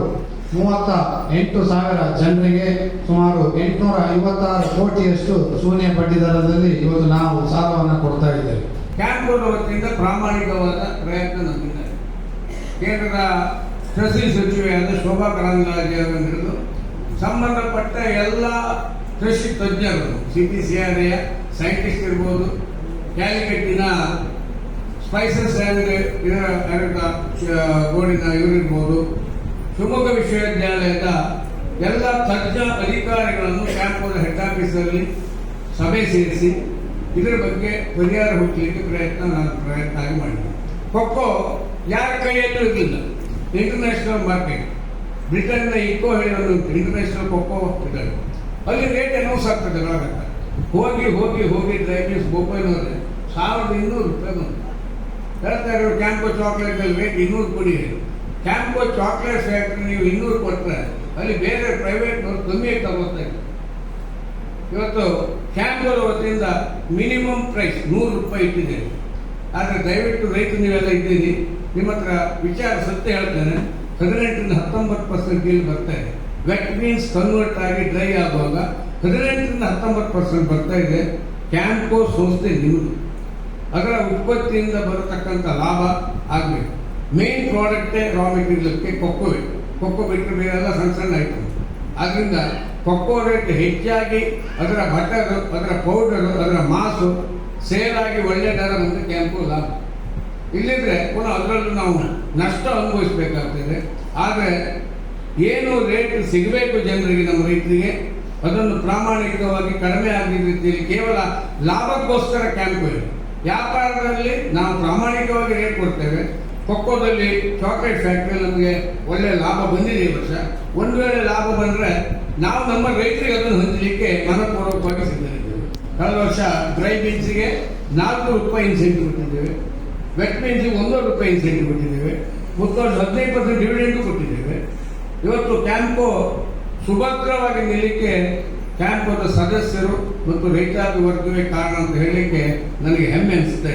ಮೂವತ್ತ ಎಂಟು ಸಾವಿರ ಜನರಿಗೆ ಸುಮಾರು ಎಂಟುನೂರ ಐವತ್ತಾರು ಕೋಟಿಯಷ್ಟು ಶೂನ್ಯ ಬಡ್ಡಿ ದರದಲ್ಲಿ ಇವತ್ತು ನಾವು ಸಾಲವನ್ನು ಕೊಡ್ತಾ ಇದ್ದೇವೆ. ಕ್ಯಾಂಪೋರ್ ವತಿಯಿಂದ ಪ್ರಾಮಾಣಿಕವಾದ ಪ್ರಯತ್ನ ನಮ್ಮಿದೆ ಕೇಂದ್ರದ ಕೃಷಿ ಸಚಿವೆಯಾದ ಶೋಭಾ ಕರಂದ್ಲಾಜೆ ಅವರನ್ನು ಹಿಡಿದು ಸಂಬಂಧಪಟ್ಟ ಎಲ್ಲ ಕೃಷಿ ತಜ್ಞರು C P C R I scientist ಇರ್ಬೋದು, ಕ್ಯಾಲಿಕಟ್ಟಿನ ಸ್ಪೈಸಸ್ ಬೋರ್ಡಿನ ಇವರಿರ್ಬೋದು ಶಿವಮೊಗ್ಗ ವಿಶ್ವವಿದ್ಯಾಲಯದ ಎಲ್ಲ ತಜ್ಞ ಅಧಿಕಾರಿಗಳನ್ನು ಕ್ಯಾಂಪದ ಹೆಡ್ ಆಫೀಸಲ್ಲಿ ಸಭೆ ಸೇರಿಸಿ ಇದರ ಬಗ್ಗೆ ಪರಿಹಾರ ಹುಡುಕಲಿಕ್ಕೆ ಪ್ರಯತ್ನ ನಾನು ಪ್ರಯತ್ನ ಆಗಿ ಮಾಡಿದೆ ಖೋಖೋ ಯಾರ ಕೈಯಲ್ಲೂ ಇರಲಿಲ್ಲ. ಇಂಟರ್ನ್ಯಾಷನಲ್ ಮಾರ್ಕೆಟ್ ಬ್ರಿಟನ್ನ ಇಕೋ ಹೇಳಿರೋದು ಇಂಟರ್ನ್ಯಾಷನಲ್ ಖೋಖೋ ಇದ್ದಾರೆ ಅಲ್ಲಿ ರೇಟ್ ಅನೌನ್ಸ್ ಆಗ್ತದೆ ಒಳಗಂತ ಹೋಗಿ ಹೋಗಿ ಹೋಗಿ ಡ್ರೈ ಮೀನ್ಸ್ ಅಂದರೆ ಸಾವಿರದ ಇನ್ನೂರು ರೂಪಾಯಿ ಬಂತು. ಹೇಳ್ತಾ ಇರೋ ಕ್ಯಾಂಪೋ ಚಾಕ್ಲೇಟಲ್ಲಿ ರೇಟ್ ಇನ್ನೂರು ಕೊಡಿ ಕ್ಯಾಂಪೋ ಚಾಕ್ಲೇಟ್ ಫ್ಯಾಕ್ಟ್ರಿ ನೀವು ಇನ್ನೂರು ಕೊಟ್ಟರೆ ಅಲ್ಲಿ ಬೇರೆ ಪ್ರೈವೇಟ್ ಕಮ್ಮಿಯಾಗಿ ತಗೋತಾ ಇದ್ದಾರೆ ಇವತ್ತು ಕ್ಯಾಂಪೋದ ವತಿಯಿಂದ ಮಿನಿಮಮ್ ಪ್ರೈಸ್ ನೂರು ರೂಪಾಯಿ ಇಟ್ಟಿದ್ದೇನೆ ಆದರೆ ದಯವಿಟ್ಟು ರೈತರು ನೀವೆಲ್ಲ ಇದ್ದೀನಿ ನಿಮ್ಮ ಹತ್ರ ವಿಚಾರ ಸತ್ಯ ಹೇಳ್ತೇನೆ. ಹದಿನೆಂಟರಿಂದ ಹತ್ತೊಂಬತ್ತು ಪರ್ಸೆಂಟ್ ಬಿಲ್ ಬರ್ತಾ ಇದೆ. ವೆಟ್ ಮೀನ್ಸ್ ಕನ್ವರ್ಟ್ ಆಗಿ ಡ್ರೈ ಆಗುವಾಗ ಹದಿನೆಂಟರಿಂದ ಹತ್ತೊಂಬತ್ತು ಪರ್ಸೆಂಟ್ ಬರ್ತಾ ಇದೆ. ಕ್ಯಾಂಪೋ ಸಂಸ್ಥೆ ನಿಮ್ಮದು ಅದರ ಉತ್ಪತ್ತಿಯಿಂದ ಬರತಕ್ಕಂಥ ಲಾಭ ಆಗಬೇಕು. ಮೇನ್ ಪ್ರಾಡಕ್ಟೇ ರಾ ಮೆಟೀರಿಯಲ್ಗೆ ಕೊಕ್ಕೋವೆ ಕೊಕ್ಕೋ ಬಿಟ್ಟರೆ ಬೇರೆಲ್ಲ ಸಣ್ಣ ಸಣ್ಣ ಐಟಮ್ ಆದ್ದರಿಂದ ಕೊಕ್ಕೋ ರೇಟ್ ಹೆಚ್ಚಾಗಿ ಅದರ ಬಟರು ಅದರ ಪೌಡರು ಅದರ ಮಾಸು ಸೇಲಾಗಿ ಒಳ್ಳೆ ದರ ಮುಂದೆ ಕ್ಯಾಂಪು ಲಾಭ. ಇಲ್ಲಿದ್ರೆ ಪುನಃ ಅದರಲ್ಲೂ ನಾವು ನಷ್ಟ ಅನುಭವಿಸಬೇಕಾಗ್ತದೆ. ಆದರೆ ಏನು ರೇಟ್ ಸಿಗಬೇಕು ಜನರಿಗೆ ನಮ್ಮ ರೈತರಿಗೆ, ಅದನ್ನು ಪ್ರಾಮಾಣಿಕವಾಗಿ ಕಡಿಮೆ ಆಗಿದ್ದ ರೀತಿಯಲ್ಲಿ ಕೇವಲ ಲಾಭಕ್ಕೋಸ್ಕರ ಕ್ಯಾಂಪ್ ವ್ಯಾಪಾರದಲ್ಲಿ ನಾವು ಪ್ರಾಮಾಣಿಕವಾಗಿ ರೇಟ್ ಕೊಡ್ತೇವೆ. ಕೊಕ್ಕೋದಲ್ಲಿ ಚಾಕ್ಲೇಟ್ ಫ್ಯಾಕ್ಟ್ರಿ ನಮಗೆ ಒಳ್ಳೆ ಲಾಭ ಬಂದಿದೆ ಈ ವರ್ಷ. ಒಂದು ವೇಳೆ ಲಾಭ ಬಂದರೆ ನಾವು ನಮ್ಮ ರೈತರಿಗೆ ಅದನ್ನು ಹೊಂದಲಿಕ್ಕೆ ಮನಪೂರ್ವಕವಾಗಿ ಸಿದ್ಧರಿದ್ದೇವೆ. ಕಳೆದ ವರ್ಷ ಡ್ರೈ ಬೀನ್ಸ್ಗೆ ನಾಲ್ಕು ರೂಪಾಯಿ ಇನ್ಸೆಂಟಿವ್ ಕೊಟ್ಟಿದ್ದೇವೆ. ವೆಟ್ ಮೀನ್ಸ್ಗೆ ಒಂದೂವರೆ ರೂಪಾಯಿ ಇನ್ಸೆಂಟಿವ್ ಕೊಟ್ಟಿದ್ದೇವೆ. ಮತ್ತು ಹದಿನೈದು ಪರ್ಸೆಂಟ್ ಡಿವಿಡೆಂಡು ಕೊಟ್ಟಿದ್ದೇವೆ. ಇವತ್ತು ಕ್ಯಾಂಪು ಸುಭದ್ರವಾಗಿ ನಿಲ್ಲಕ್ಕೆ ಕ್ಯಾಂಪದ ಸದಸ್ಯರು ಮತ್ತು ರೈತಾಪಿ ವರ್ಗವೇ ಕಾರಣ ಅಂತ ಹೇಳಲಿಕ್ಕೆ ನನಗೆ ಹೆಮ್ಮೆ ಇದೆ.